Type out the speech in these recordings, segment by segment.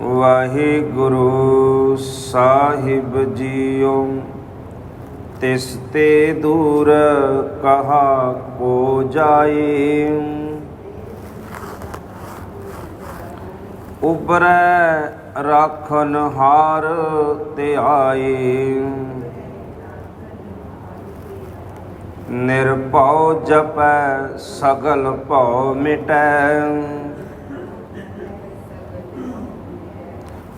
ਵਾਹਿਗੁਰੂ ਸਾਹਿਬ JIO, ਤਿਸ ਤੇ ਦੂਰ ਕਹਾ ਕੋ ਜਾਏ। ਉਬਰੈ ਰਾਖਨ ਹਾਰ ਤੇ ਆਏ। ਨਿਰਭਉ ਜਪੈ ਸਗਲ ਭਉ ਮਿਟੈ।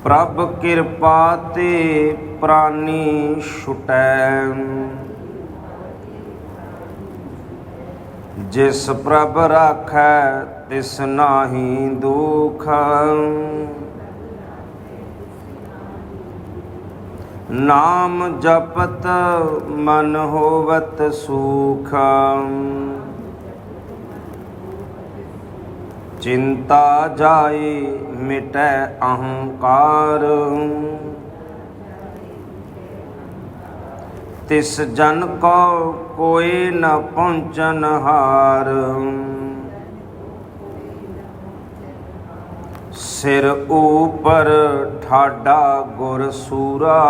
ਪ੍ਰਭ ਕਿਰਪਾ ਤੇ ਪ੍ਰਾਨੀ ਛੁਟੈ ਜਿਸ ਪ੍ਰਭ ਰਾਖੈ, ਤਿਸ ਨਾਹੀ ਦੁਖ। ਨਾਮ ਜਪਤ, ਮਨ ਹੋਵਤ ਸੁਖ। ਚਿੰਤਾ ਜਾਏ, ਮਿਟੈ ਅਹੰਕਾਰ। ਤਿਸ ਜਨ ਕੋ ਕੋਈ ਨ ਪਹੁੰਚਨ ਹਾਰ। ਸਿਰ ਉਪਰ ਠਾਡਾ ਗੁਰ ਸੂਰਾ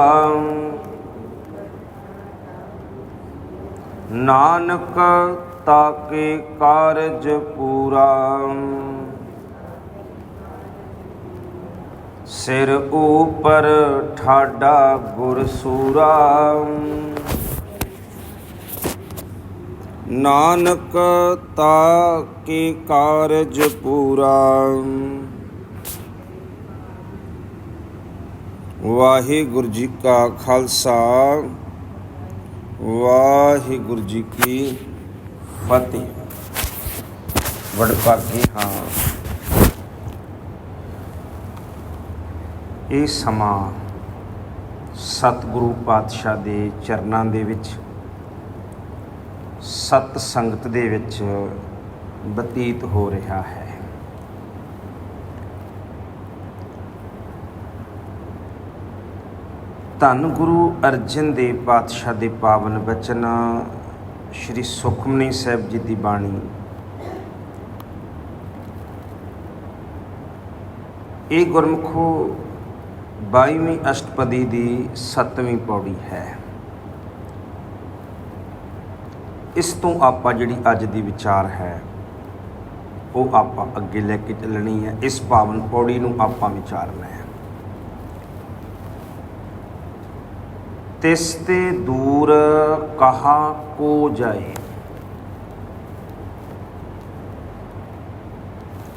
ਨਾਨਕ ਤਾਕੇ ਕਾਰਜ ਪੂਰਾ ਸਿਰ ਉਪਰ ਠਾਡਾ ਗੁਰ ਸੂਰਾ ਨਾਨਕ ਤਾਕੇ ਕਾਰਜ ਪੂਰਾ। ਵਾਹਿਗੁਰੂ ਜੀ ਕਾ ਖਾਲਸਾ, ਵਾਹਿਗੁਰੂ ਜੀ ਕੀ ਫਤਿਹ ਵਡਭਾਗੇ ਹਾਂ। ਇਹ ਸਮਾਂ ਸਤਿਗੁਰੂ ਪਾਤਸ਼ਾਹ ਦੇ ਚਰਨਾਂ ਦੇ ਵਿੱਚ, ਸਤ ਸੰਗਤ ਦੇ ਵਿੱਚ ਬਤੀਤ ਹੋ ਰਿਹਾ ਹੈ। ਧੰਨ ਗੁਰੂ ਅਰਜਨ ਦੇਵ ਪਾਤਸ਼ਾਹ ਦੇ ਪਾਵਨ ਬਚਨ ਸ੍ਰੀ ਸੁਖਮਨੀ ਸਾਹਿਬ ਜੀ ਦੀ ਬਾਣੀ। ਇਹ ਗੁਰਮਖੋ 22ਵੀਂ ਅਸ਼ਟਪਦੀ ਦੀ 7ਵੀਂ ਪੌੜੀ ਹੈ। ਇਸ ਤੋਂ ਆਪਾਂ ਜਿਹੜੀ ਅੱਜ ਦੀ ਵਿਚਾਰ ਹੈ, ਉਹ ਆਪਾਂ ਅੱਗੇ ਲੈ ਕੇ ਚੱਲਣੀ ਹੈ। ਇਸ ਪਾਵਨ ਪੌੜੀ ਨੂੰ ਆਪਾਂ ਵਿਚਾਰਨਾ ਹੈ। ਤਿਸ ਤੇ ਦੂਰ ਕਹਾ ਕੋ ਜਾਏ।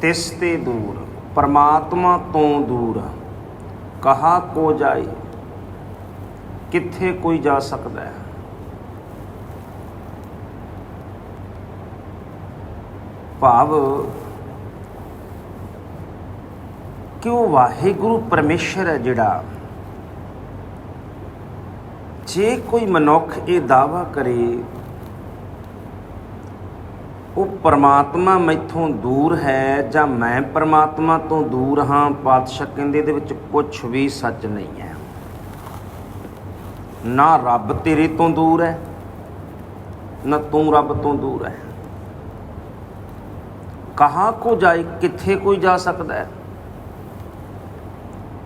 ਤਿਸ ਤੇ ਦੂਰ, ਪਰਮਾਤਮਾ ਤੋਂ ਦੂਰ ਕਹਾ ਕੋ ਜਾਏ। ਕਿੱਥੇ ਕੋਈ ਜਾ ਸਕਦਾ ਹੈ? ਭਾਵ ਕਿ ਉਹ ਵਾਹਿਗੁਰੂ ਪਰਮੇਸ਼ਰ ਹੈ ਜਿਹੜਾ ਜੇ ਕੋਈ ਮਨੁੱਖ ਇਹ ਦਾਵਾ ਕਰੇ, ਉਹ ਪਰਮਾਤਮਾ ਮੈਥੋਂ ਦੂਰ ਹੈ ਜਾਂ ਮੈਂ ਪਰਮਾਤਮਾ ਤੋਂ ਦੂਰ ਹਾਂ, ਪਾਤਸ਼ਾਹ ਕਹਿੰਦੇ ਇਹਦੇ ਵਿੱਚ ਕੁਝ ਵੀ ਸੱਚ ਨਹੀਂ ਹੈ। ਨਾ ਰੱਬ ਤੇਰੇ ਤੋਂ ਦੂਰ ਹੈ, ਨਾ ਤੂੰ ਰੱਬ ਤੋਂ ਦੂਰ ਹੈ। ਕਹਾਂ ਕੋ ਜਾਏ, ਕਿੱਥੇ ਕੋਈ ਜਾ ਸਕਦਾ ਹੈ?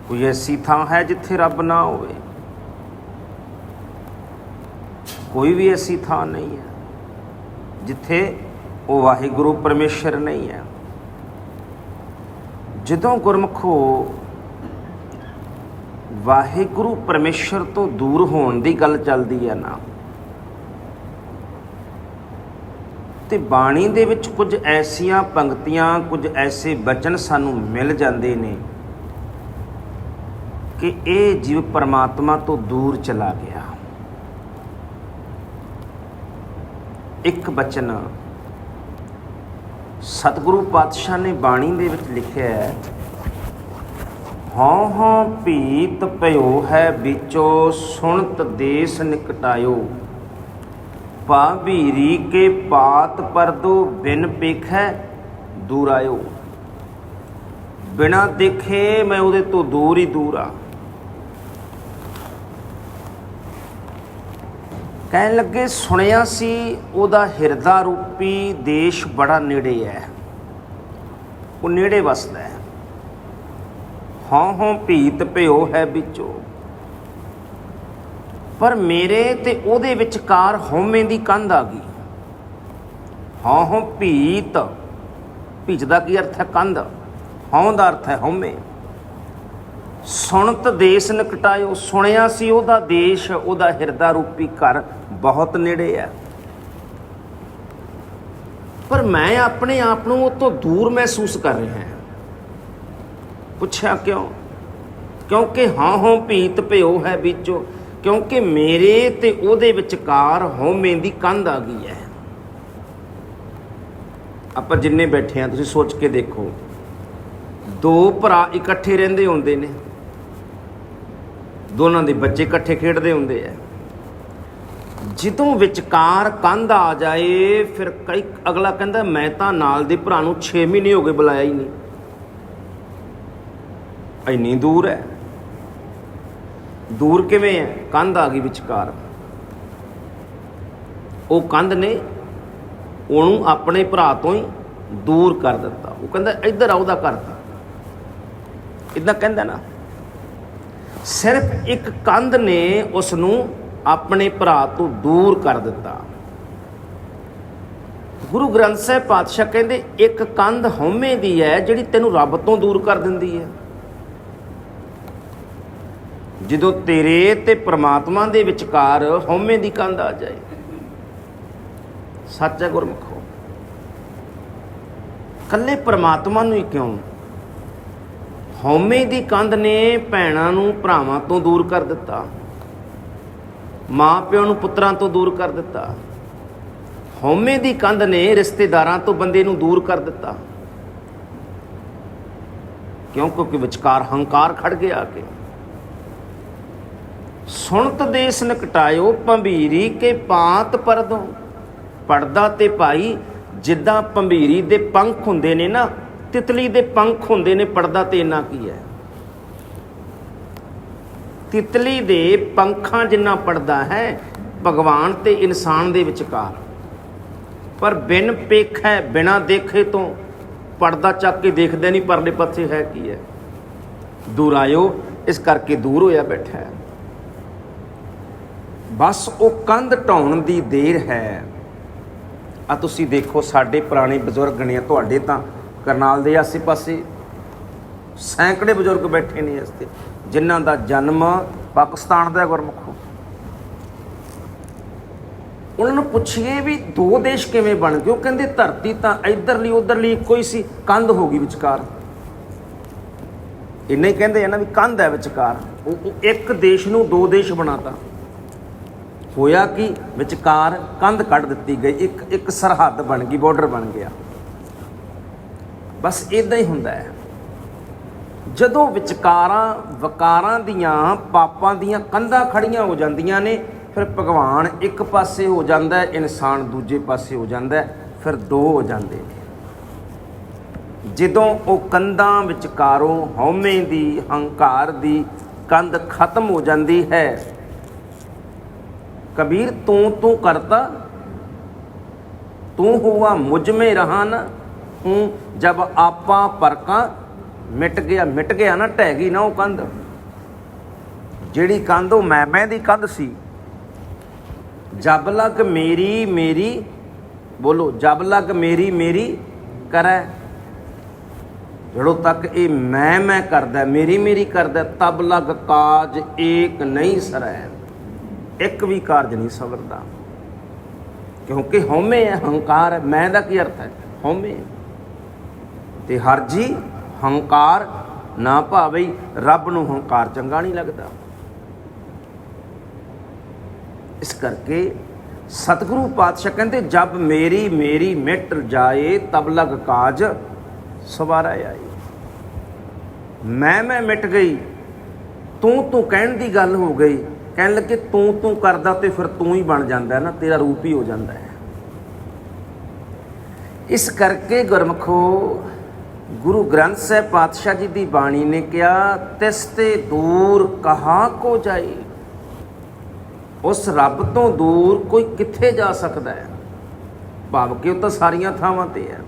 ਕੋਈ ਐਸੀ ਥਾਂ ਹੈ ਜਿੱਥੇ ਰੱਬ ਨਾ ਹੋਵੇ? ਕੋਈ ਵੀ ਐਸੀ ਥਾਂ ਨਹੀਂ ਹੈ ਜਿੱਥੇ ਉਹ ਵਾਹਿਗੁਰੂ ਪਰਮੇਸ਼ਰ ਨਹੀਂ ਹੈ। ਜਦੋਂ ਗੁਰਮਖੋ ਵਾਹਿਗੁਰੂ ਪਰਮੇਸ਼ਰ ਤੋਂ ਦੂਰ ਹੋਣ ਦੀ ਗੱਲ ਚੱਲਦੀ ਹੈ ਨਾ, ਤੇ ਬਾਣੀ ਦੇ ਵਿੱਚ ਕੁਝ ਐਸੀਆਂ ਪੰਕਤੀਆਂ, ਕੁਝ ਐਸੇ ਬਚਨ ਸਾਨੂੰ ਮਿਲ ਜਾਂਦੇ ਨੇ ਕਿ ਇਹ ਜੀਵ ਪਰਮਾਤਮਾ ਤੋਂ ਦੂਰ ਚਲਾ ਗਿਆ। ਇੱਕ ਬਚਨ ਸਤਿਗੁਰੂ ਪਾਤਸ਼ਾਹ ਨੇ ਬਾਣੀ ਦੇ ਵਿੱਚ ਲਿਖਿਆ ਹੈ, ਹਉ ਹਉ ਭੀਤ ਭਇਓ ਹੈ ਵਿਚੋ, ਸੁਣਤ ਦੇਸ ਨਿਕਟਾਇਓ। ਭਾਵੀਰੀ ਕੇ ਪਾਤ ਪਰਦੋ ਬਿਨ ਪੇਖੈ ਦੂਰ ਆਇਓ ਬਿਨਾ ਦੇਖੇ ਮੈਂ ਉਹਦੇ ਤੋਂ ਦੂਰ ਹੀ ਦੂਰ ਆ। ਕਹਿਣ ਲੱਗੇ, ਸੁਣਿਆ ਸੀ ਉਹਦਾ ਹਿਰਦਾ ਰੂਪੀ ਦੇਸ਼ ਬੜਾ ਨੇੜੇ ਹੈ। ਉਹ ਨੇੜੇ ਵਸਦਾ ਹੈ। ਹਉ ਹਉ ਭੀਤ ਭਿਓ ਹੈ ਵਿੱਚੋ। ਪਰ ਮੇਰੇ ਤੇ ਉਹਦੇ ਵਿਚਕਾਰ ਹਉਮੈ ਦੀ ਕੰਧ ਆ ਗਈ। ਹਾਂ ਹਉ ਭੀਤ ਭੀਤ ਦਾ ਕੀ ਅਰਥ ਹੈ ਕੰਧ? ਹਉ ਦਾ ਅਰਥ ਹੈ ਹਉਮੈ। ਸੁਣਤ ਦੇਸ ਨਿਕਟਾਇਓ, ਸੁਣਿਆ ਸੀ ਉਹਦਾ ਦੇਸ਼, ਉਹਦਾ ਹਿਰਦਾ ਰੂਪੀ ਘਰ ਬਹੁਤ ਨੇੜੇ ਹੈ। ਪਰ ਮੈਂ ਆਪਣੇ ਆਪ ਨੂੰ ਉਹ ਤੋਂ ਦੂਰ ਮਹਿਸੂਸ ਕਰ ਰਿਹਾ ਹਾਂ। ਪੁੱਛਿਆ ਕਿਉਂ? ਕਿਉਂਕਿ ਹਾਂ ਹੋਂ ਭੀਤ ਭਿਓ ਹੈ ਵਿੱਚੋਂ, ਕਿਉਂਕਿ ਮੇਰੇ ਤੇ ਉਹਦੇ ਵਿਚਕਾਰ ਹਉਮੈ ਦੀ ਕੰਧ ਆ ਗਈ ਹੈ। ਆਪਾਂ ਜਿੰਨੇ ਬੈਠੇ ਆ ਤੁਸੀਂ ਸੋਚ ਕੇ ਦੇਖੋ, ਦੋ ਭਰਾ ਇਕੱਠੇ ਰਹਿੰਦੇ ਹੁੰਦੇ ਨੇ। ਦੋਨਾਂ ਦੇ ਬੱਚੇ ਇਕੱਠੇ ਖੇਡਦੇ ਹੁੰਦੇ ਆ। ਜਦੋਂ ਵਿਚਕਾਰ ਕੰਧ ਆ ਜਾਏ, ਫਿਰ ਕਈ ਅਗਲਾ ਕਹਿੰਦਾ, ਮੈਂ ਤਾਂ ਨਾਲ ਦੇ ਭਰਾ ਨੂੰ 6 ਮਹੀਨੇ ਹੋ ਗਏ ਬੁਲਾਇਆ ਹੀ ਨਹੀਂ। ਇੰਨੀ ਦੂਰ ਹੈ। ਦੂਰ ਕਿਵੇਂ ਹੈ? ਕੰਧ ਆ ਗਈ ਵਿਚਕਾਰ। ਉਹ ਕੰਧ ਨੇ ਉਹਨੂੰ ਆਪਣੇ ਭਰਾ ਤੋਂ ਹੀ ਦੂਰ ਕਰ ਦਿੱਤਾ। ਉਹ ਕਹਿੰਦਾ, ਇੱਧਰ ਆ, ਉਹਦਾ ਘਰ ਤਾਂ। ਇਦਾਂ ਕਹਿੰਦਾ ਨਾ। ਸਿਰਫ ਇੱਕ ਕੰਧ ਨੇ ਉਸ ਨੂੰ ਆਪਣੇ ਭਰਾ ਤੋਂ ਦੂਰ ਕਰ ਦਿੱਤਾ। ਗੁਰੂ ਗ੍ਰੰਥ ਸਾਹਿਬ ਪਾਤਸ਼ਾਹ ਕਹਿੰਦੇ, ਇੱਕ ਕੰਧ ਹਉਮੈ ਦੀ ਹੈ ਜਿਹੜੀ ਤੈਨੂੰ ਰੱਬ ਤੋਂ ਦੂਰ ਕਰ ਦਿੰਦੀ ਹੈ। ਜਦੋਂ ਤੇਰੇ ਤੇ ਪ੍ਰਮਾਤਮਾ ਦੇ ਵਿਚਕਾਰ ਹਉਮੈ ਦੀ ਕੰਧ ਆ ਜਾਏ, ਸੱਚ ਹੈ। ਗੁਰਮੁਖੋ ਕੱਲੇ ਪ੍ਰਮਾਤਮਾ ਨੂੰ ਹੀ ਕਿਉਂ? ਹਉਮੈ ਦੀ ਕੰਧ ਨੇ ਭੈਣਾਂ ਨੂੰ ਭਰਾਵਾਂ ਤੋਂ ਦੂਰ ਕਰ ਦਿੱਤਾ। ਮਾਂ ਪਿਓ ਨੂੰ ਪੁੱਤਰਾਂ ਤੋਂ ਦੂਰ ਕਰ ਦਿੱਤਾ। ਹਉਮੈ ਦੀ ਕੰਧ ਨੇ ਰਿਸ਼ਤੇਦਾਰਾਂ ਤੋਂ ਬੰਦੇ ਨੂੰ ਦੂਰ ਕਰ ਦਿੱਤਾ। ਕਿਉਂ? ਕਿਉਂਕਿ ਵਿਚਕਾਰ ਹੰਕਾਰ ਖੜ ਗਿਆ ਆ ਕੇ। ਸੁਣਤ ਦੇਸ ਨਕਟਾਇਓ ਪੰਬੀਰੀ ਕੇ ਪਾਤ ਪਰਦੋਂ। ਪੜਦਾ ਤੇ ਭਾਈ ਜਿੱਦਾਂ ਭੰਬੀਰੀ ਦੇ ਪੰਖ ਹੁੰਦੇ ਨੇ ਨਾ ਤਿਤਲੀ ਦੇ ਪੰਖ ਹੁੰਦੇ ਨੇ ਪੜਦਾ ਤੇ ਇੰਨਾ ਕੀ ਹੈ? ਤਿਤਲੀ ਦੇ ਪੰਖਾਂ ਜਿੰਨਾ ਪੜਦਾ ਹੈ, ਭਗਵਾਨ ਤੇ ਇਨਸਾਨ ਦੇ ਵਿਚਕਾਰ। ਪਰ ਬਿਨ ਪੇਖੈ, ਬਿਨਾ ਦੇਖੇ ਤੋਂ ਪੜਦਾ ਚੱਕ ਕੇ ਦੇਖਦੇ ਨਹੀਂ, ਪਰਲੇ ਪਾਸੇ ਹੈ ਕੀ ਹੈ? ਦੂਰ ਆਇਓ, ਇਸ ਕਰਕੇ ਦੂਰ ਹੋਇਆ ਬੈਠਾ ਹੈ। ਬਸ ਉਹ ਕੰਧ ਢਾਉਣ ਦੀ ਦੇਰ ਹੈ। ਆ ਤੁਸੀਂ ਦੇਖੋ, ਸਾਡੇ ਪੁਰਾਣੇ ਬਜ਼ੁਰਗ ਨੇ, ਤੁਹਾਡੇ ਤਾਂ ਕਰਨਾਲ ਦੇ ਆਸੇ-ਪਾਸੇ ਸੈਂਕੜੇ ਬਜ਼ੁਰਗ ਬੈਠੇ ਨੇ ਇਸ ਤੇ, ਜਿਨ੍ਹਾਂ ਦਾ ਜਨਮ ਪਾਕਿਸਤਾਨ ਦਾ ਹੈ। ਗੁਰਮੁਖੋ ਉਹਨਾਂ ਨੂੰ ਪੁੱਛੀਏ ਵੀ ਦੋ ਦੇਸ਼ ਕਿਵੇਂ ਬਣ ਗਏ, ਉਹ ਕਹਿੰਦੇ ਧਰਤੀ ਤਾਂ ਇਧਰਲੀ ਉਧਰਲੀ ਇੱਕੋ ਹੀ ਸੀ, ਕੰਧ ਹੋ ਗਈ ਵਿਚਕਾਰ। ਇੰਨੇ ਹੀ ਕਹਿੰਦੇ ਆ ਨਾ ਵੀ ਕੰਧ ਹੈ ਵਿਚਕਾਰ, ਉਹ ਉਹ ਇੱਕ ਦੇਸ਼ ਨੂੰ ਦੋ ਦੇਸ਼ ਬਣਾਤਾ। ਹੋਇਆ ਕਿ? ਵਿਚਕਾਰ ਕੰਧ ਕੱਢ ਦਿੱਤੀ ਗਈ, ਇੱਕ ਇੱਕ ਸਰਹੱਦ ਬਣ ਗਈ ਬਾਰਡਰ ਬਣ ਗਿਆ। ਬਸ ਇਦਾਂ ਹੀ ਹੁੰਦਾ ਹੈ। ਜਦੋਂ ਵਿਚਕਾਰਾਂ, ਵਕਾਰਾਂ ਦੀਆਂ, ਪਾਪਾਂ ਦੀਆਂ ਕੰਧਾਂ ਖੜੀਆਂ ਹੋ ਜਾਂਦੀਆਂ ਨੇ, ਫਿਰ ਭਗਵਾਨ ਇੱਕ ਪਾਸੇ ਹੋ ਜਾਂਦਾ ਇਨਸਾਨ ਦੂਜੇ ਪਾਸੇ ਹੋ ਜਾਂਦਾ ਫਿਰ ਦੋ ਹੋ ਜਾਂਦੇ ਜਦੋਂ ਉਹ ਕੰਧਾਂ ਵਿਚਕਾਰੋਂ ਹਉਮੈ ਦੀ, ਹੰਕਾਰ ਦੀ ਕੰਧ ਖਤਮ ਹੋ ਜਾਂਦੀ ਹੈ, ਕਬੀਰ ਤੂੰ ਤੂੰ ਕਰਤਾ, ਤੂੰ ਹੋਆ ਮੁਝ ਮੇ ਰਹਾ ਨਾ ਹੂੰ ਜਬ ਆਪਾਂ ਪਰਕਾਂ ਮਿਟ ਗਿਆ ਮਿਟ ਗਿਆ ਨਾ ਟਹਿ ਗਈ ਨਾ ਉਹ ਕੰਧ। ਜਿਹੜੀ ਕੰਧ ਉਹ ਮੈਂ ਮੈਂ ਦੀ ਕੰਧ ਸੀ। ਜਬ ਲਗ ਮੇਰੀ ਮੇਰੀ, ਬੋਲੋ, ਜਬ ਲਗ ਮੇਰੀ ਮੇਰੀ ਕਰੈ। ਜਦੋਂ ਤੱਕ ਇਹ ਮੈਂ ਮੈਂ ਕਰਦਾ, ਮੇਰੀ ਮੇਰੀ ਕਰਦਾ, ਤਬ ਲਗ ਕਾਜ ਏਕ ਨਹੀਂ ਸਰੈ। ਇੱਕ ਵੀ ਕਾਰਜ ਨਹੀਂ ਸਵਰਦਾ। ਕਿਉਂਕਿ ਹਉਮੈ ਹੈ, ਹੰਕਾਰ ਹੈ। ਮੈਂ ਦਾ ਕੀ ਅਰਥ ਹੈ? ਹਉਮੈ ਤੇ ਹਰ ਹੰਕਾਰ ਨਾ ਭਾਵੇ, ਰੱਬ ਨੂੰ ਹੰਕਾਰ ਚੰਗਾ ਨਹੀਂ ਲੱਗਦਾ। ਇਸ ਕਰਕੇ ਸਤਿਗੁਰੂ ਪਾਤਸ਼ਾਹ ਕਹਿੰਦੇ, ਜਬ ਮੇਰੀ ਮੇਰੀ ਮਿਟ ਜਾਏ, ਤਬ ਲਗ ਕਾਜ ਸਵਾਰਾ ਆਈ ਮੈਂ ਮੈਂ ਮਿਟ ਗਈ, ਤੂੰ ਤੂੰ ਕਹਿਣ ਦੀ ਗੱਲ ਹੋ ਗਈ, ਕਹਿਣ ਲੱਗੇ ਤੂੰ ਤੂੰ ਕਰਦਾ ਤੇ ਫਿਰ ਤੂੰ ਹੀ ਬਣ ਜਾਂਦਾ ਨਾ, ਤੇਰਾ ਰੂਪ ਹੀ ਹੋ ਜਾਂਦਾ ਹੈ। ਇਸ ਕਰਕੇ ਗੁਰਮਖੋ ਗੁਰੂ ਗ੍ਰੰਥ ਸਾਹਿਬ ਪਾਤਸ਼ਾਹ ਜੀ ਦੀ ਬਾਣੀ ਨੇ ਕਿਹਾ, ਤਿਸ ਤੇ ਦੂਰ ਕਹਾਂ ਕੋ ਜਾਈ ਉਸ ਰੱਬ ਤੋਂ ਦੂਰ ਕੋਈ ਕਿੱਥੇ ਜਾ ਸਕਦਾ ਹੈ? ਭਾਵ ਕਿ ਉਹ ਤਾਂ ਸਾਰੀਆਂ ਥਾਵਾਂ ਤੇ ਹੈ।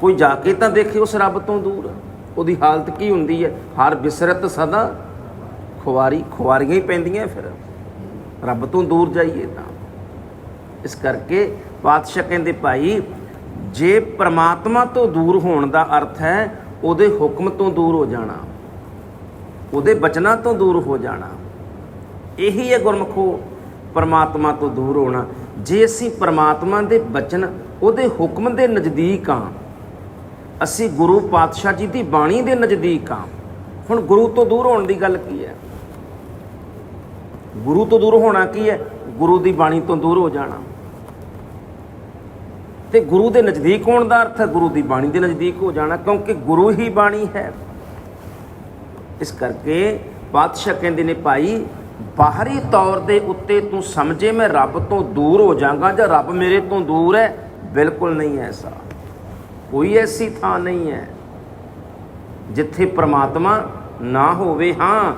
ਕੋਈ ਜਾ ਕੇ ਤਾਂ ਦੇਖੇ ਉਸ ਰੱਬ ਤੋਂ ਦੂਰ? ਉਹਦੀ ਹਾਲਤ ਕੀ ਹੁੰਦੀ ਹੈ? ਹਰ ਬਿਸਰਤ ਸਦਾ ਖੁਆਰੀ ਖੁਆਰੀਆਂ ਹੀ ਪੈਂਦੀਆਂ ਫਿਰ। ਰੱਬ ਤੋਂ ਦੂਰ ਜਾਈਏ ਤਾਂ। ਇਸ ਕਰਕੇ ਪਾਤਸ਼ਾਹ ਕਹਿੰਦੇ, ਭਾਈ ਜੇ ਪ੍ਰਮਾਤਮਾ ਤੋਂ ਦੂਰ ਹੋਣ ਦਾ ਅਰਥ ਹੈ, ਉਹਦੇ ਹੁਕਮ ਤੋਂ ਦੂਰ ਹੋ ਜਾਣਾ, ਉਹਦੇ ਬਚਨਾਂ ਤੋਂ ਦੂਰ ਹੋ ਜਾਣਾ, ਇਹੀ ਹੈ ਗੁਰਮਖੋ, ਪਰਮਾਤਮਾ ਤੋਂ ਦੂਰ ਹੋਣਾ। ਜੇ ਅਸੀਂ ਪਰਮਾਤਮਾ ਦੇ ਬਚਨ ਉਹਦੇ ਹੁਕਮ ਦੇ ਨਜ਼ਦੀਕ ਆ ਅਸੀਂ ਗੁਰੂ ਪਾਤਸ਼ਾਹ ਜੀ ਦੀ ਬਾਣੀ ਦੇ ਨਜ਼ਦੀਕ ਆ ਹੁਣ ਗੁਰੂ ਤੋਂ ਦੂਰ ਹੋਣ ਦੀ ਗੱਲ ਕੀ ਹੈ? ਗੁਰੂ ਤੋਂ ਦੂਰ ਹੋਣਾ ਕੀ ਹੈ? ਗੁਰੂ ਦੀ ਬਾਣੀ ਤੋਂ ਦੂਰ ਹੋ ਜਾਣਾ। ਤੇ ਗੁਰੂ ਦੇ ਨਜ਼ਦੀਕ ਹੋਣ ਦਾ ਅਰਥ ਹੈ ਗੁਰੂ ਦੀ ਬਾਣੀ ਦੇ ਨਜ਼ਦੀਕ ਹੋ ਜਾਣਾ, ਕਿਉਂਕਿ ਗੁਰੂ ਹੀ ਬਾਣੀ ਹੈ। ਇਸ ਕਰਕੇ ਪਾਤਸ਼ਾਹ ਕਹਿੰਦੇ ਨੇ, ਭਾਈ, ਬਾਹਰੀ ਤੌਰ ਦੇ ਉੱਤੇ ਤੂੰ ਸਮਝੇ ਮੈਂ ਰੱਬ ਤੋਂ ਦੂਰ ਹੋ ਜਾਵਾਂਗਾ ਜਾਂ ਰੱਬ ਮੇਰੇ ਤੋਂ ਦੂਰ ਹੈ? ਬਿਲਕੁਲ ਨਹੀਂ ਐਸਾ। ਕੋਈ ਐਸੀ ਥਾਂ ਨਹੀਂ ਹੈ ਜਿੱਥੇ ਪ੍ਰਮਾਤਮਾ ਨਾ ਹੋਵੇ। ਹਾਂ,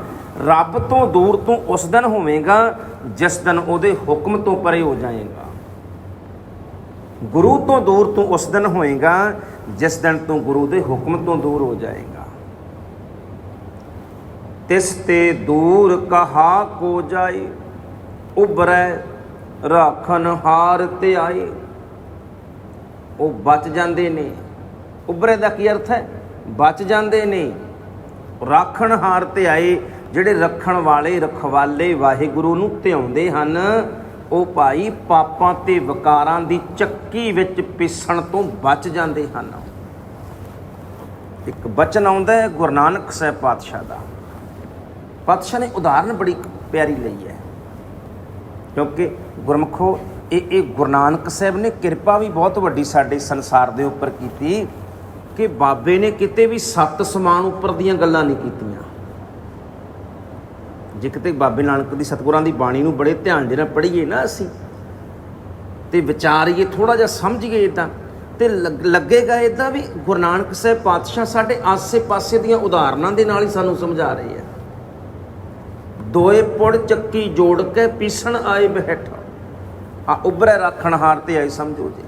ਰੱਬ ਤੋਂ ਦੂਰ ਤੂੰ ਉਸ ਦਿਨ ਹੋਵੇਂਗਾ, ਜਿਸ ਦਿਨ ਉਹਦੇ ਹੁਕਮ ਤੋਂ ਪਰੇ ਹੋ ਜਾਏਗਾ। ਗੁਰੂ ਤੋਂ ਦੂਰ ਤੂੰ ਉਸ ਦਿਨ ਹੋਏਗਾ, ਜਿਸ ਦਿਨ ਤੂੰ ਗੁਰੂ ਦੇ ਹੁਕਮ ਤੋਂ ਦੂਰ ਹੋ ਜਾਏਗਾ। ਤਿਸ ਤੇ ਦੂਰ ਕਹਾ ਕੋ ਜਾਏ ਉਬਰੈ ਰਾਖਨ ਹਾਰ ਤੇ ਆਏ। ਉਹ ਬਚ ਜਾਂਦੇ ਨੇ। ਉਬਰੇ ਦਾ ਕੀ ਅਰਥ ਹੈ? ਬਚ ਜਾਂਦੇ ਨੇ। ਰਾਖਣ ਹਾਰ ਤੇ ਆਏ, ਜਿਹੜੇ ਰੱਖਣ ਵਾਲੇ, ਰਖਵਾਲੇ ਵਾਹਿਗੁਰੂ ਨੂੰ ਧਿਆਉਂਦੇ ਹਨ। ਉਹ ਭਾਈ ਪਾਪਾਂ ਤੇ ਵਿਕਾਰਾਂ ਦੀ ਚੱਕੀ ਵਿੱਚ ਪਿਸਣ ਤੋਂ ਬਚ ਜਾਂਦੇ ਹਨ। ਇੱਕ ਬਚਨ ਆਉਂਦਾ ਹੈ, ਗੁਰੂ ਨਾਨਕ ਸਾਹਿਬ ਪਾਤਸ਼ਾਹ ਦਾ। ਪਾਤਸ਼ਾਹ ਨੇ ਉਦਾਹਰਨ ਬੜੀ ਪਿਆਰੀ ਲਈ ਹੈ। ਕਿਉਂਕਿ ਗੁਰਮਖੋ, ਇਹ ਇਹ ਗੁਰੂ ਨਾਨਕ ਸਾਹਿਬ ਨੇ ਕਿਰਪਾ ਵੀ ਬਹੁਤ ਵੱਡੀ ਸਾਡੇ ਸੰਸਾਰ ਦੇ ਉੱਪਰ ਕੀਤੀ ਕਿ ਬਾਬੇ ਨੇ ਕਿਤੇ ਵੀ ਸੱਤ ਸਮਾਨ ਉੱਪਰ ਦੀਆਂ ਗੱਲਾਂ ਨਹੀਂ ਕੀਤੀਆਂ। ਜੇ ਕਿਤੇ ਬਾਬੇ ਨਾਨਕ ਦੀ ਸਤਿਗੁਰਾਂ ਦੀ ਬਾਣੀ ਨੂੰ ਬੜੇ ਧਿਆਨ ਦੇ ਨਾਲ ਪੜ੍ਹੀਏ ਨਾ ਅਸੀਂ, ਤੇ ਵਿਚਾਰੀਏ ਥੋੜਾ ਜਿਹਾ ਸਮਝੀਏ ਇਦਾਂ ਤੇ ਲੱਗ- ਲੱਗੇਗਾ ਇਦਾਂ ਵੀ ਗੁਰੂ ਨਾਨਕ ਸਾਹਿਬ ਪਾਤਸ਼ਾਹ ਸਾਡੇ ਆਸੇ-ਪਾਸੇ ਦੀਆਂ ਉਦਾਹਰਨਾਂ ਦੇ ਨਾਲ ਹੀ ਸਾਨੂੰ ਸਮਝਾ ਰਹੇ ਆ। ਦੋਏ ਪੁੜ ਚੱਕੀ ਜੋੜ ਕੇ ਪੀਸਣ ਆਏ ਬੈਠਾ ਆ ਉਬਰੇ ਰੱਖਣ ਹਾਰ ਤੇ ਆਏ ਸਮਝੋ ਜੀ।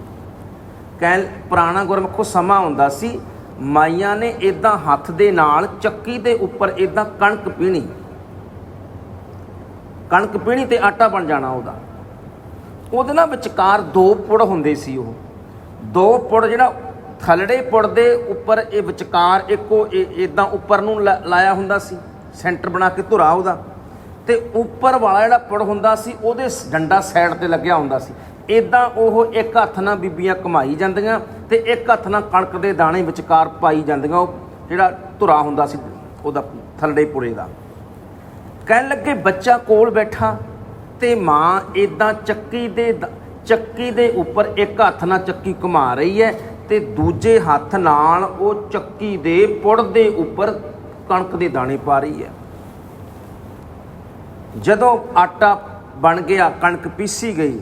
ਕਹਿ ਪੁਰਾਣਾ ਗੁਰਮੁਖੋ ਸਮਾਂ ਹੁੰਦਾ ਸੀ, ਮਾਈਆਂ ਨੇ ਇਦਾਂ ਹੱਥ ਦੇ ਨਾਲ ਚੱਕੀ ਦੇ ਉੱਪਰ ਇਦਾਂ ਕਣਕ ਪੀਣੀ। ਕਣਕ ਪੀਣੀ ਤੇ ਆਟਾ ਬਣ ਜਾਣਾ ਉਹਦਾ। ਉਹਦੇ ਨਾਲ ਵਿਚਕਾਰ ਦੋ ਪੁੜ ਹੁੰਦੇ ਸੀ ਉਹ। ਦੋ ਪੁੜ ਜਿਹੜਾ ਥਲੜੇ ਪੁੜ ਦੇ ਉੱਪਰ ਇਹ ਵਿਚਕਾਰ ਇੱਕੋ ਇਦਾਂ ਉੱਪਰ ਨੂੰ ਲਾ- ਲਾਇਆ ਹੁੰਦਾ ਸੀ, ਸੈਂਟਰ ਬਣਾ ਕੇ ਧੁਰਾ ਉਹਦਾ। ਤੇ ਉੱਪਰ ਵਾਲਾ ਜਿਹੜਾ ਪੁੜ ਹੁੰਦਾ ਸੀ, ਉਹਦੇ ਡੰਡਾ ਸਾਈਡ ਤੇ ਲੱਗਿਆ ਹੁੰਦਾ ਸੀ। ਇਦਾਂ ਉਹ ਇੱਕ ਹੱਥ ਨਾਲ ਬੀਬੀਆਂ ਕਮਾਈ ਜਾਂਦੀਆਂ ਤੇ ਇੱਕ ਹੱਥ ਨਾਲ ਕਣਕ ਦੇ ਦਾਣੇ ਵਿਚਕਾਰ ਪਾਈ ਜਾਂਦੀਆਂ, ਉਹ ਜਿਹੜਾ ਧੁਰਾ ਹੁੰਦਾ ਸੀ ਉਹਦਾ ਥਲੜੇ ਪੁੜੇ ਦਾ। ਕਹਿਣ ਲੱਗੇ, ਬੱਚਾ ਕੋਲ ਬੈਠਾ ਤੇ ਮਾਂ ਇਦਾਂ ਚੱਕੀ ਦੇ ਦ- ਚੱਕੀ ਦੇ ਉੱਪਰ ਇੱਕ ਹੱਥ ਨਾਲ ਚੱਕੀ ਘੁਮਾ ਰਹੀ ਹੈ ਤੇ ਦੂਜੇ ਹੱਥ ਨਾਲ ਉਹ ਚੱਕੀ ਦੇ ਪੁੜ ਦੇ ਉੱਪਰ ਕਣਕ ਦੇ ਦਾਣੇ ਪਾ ਰਹੀ ਹੈ। ਜਦੋਂ ਆਟਾ ਬਣ ਗਿਆ, ਕਣਕ ਪੀਸੀ ਗਈ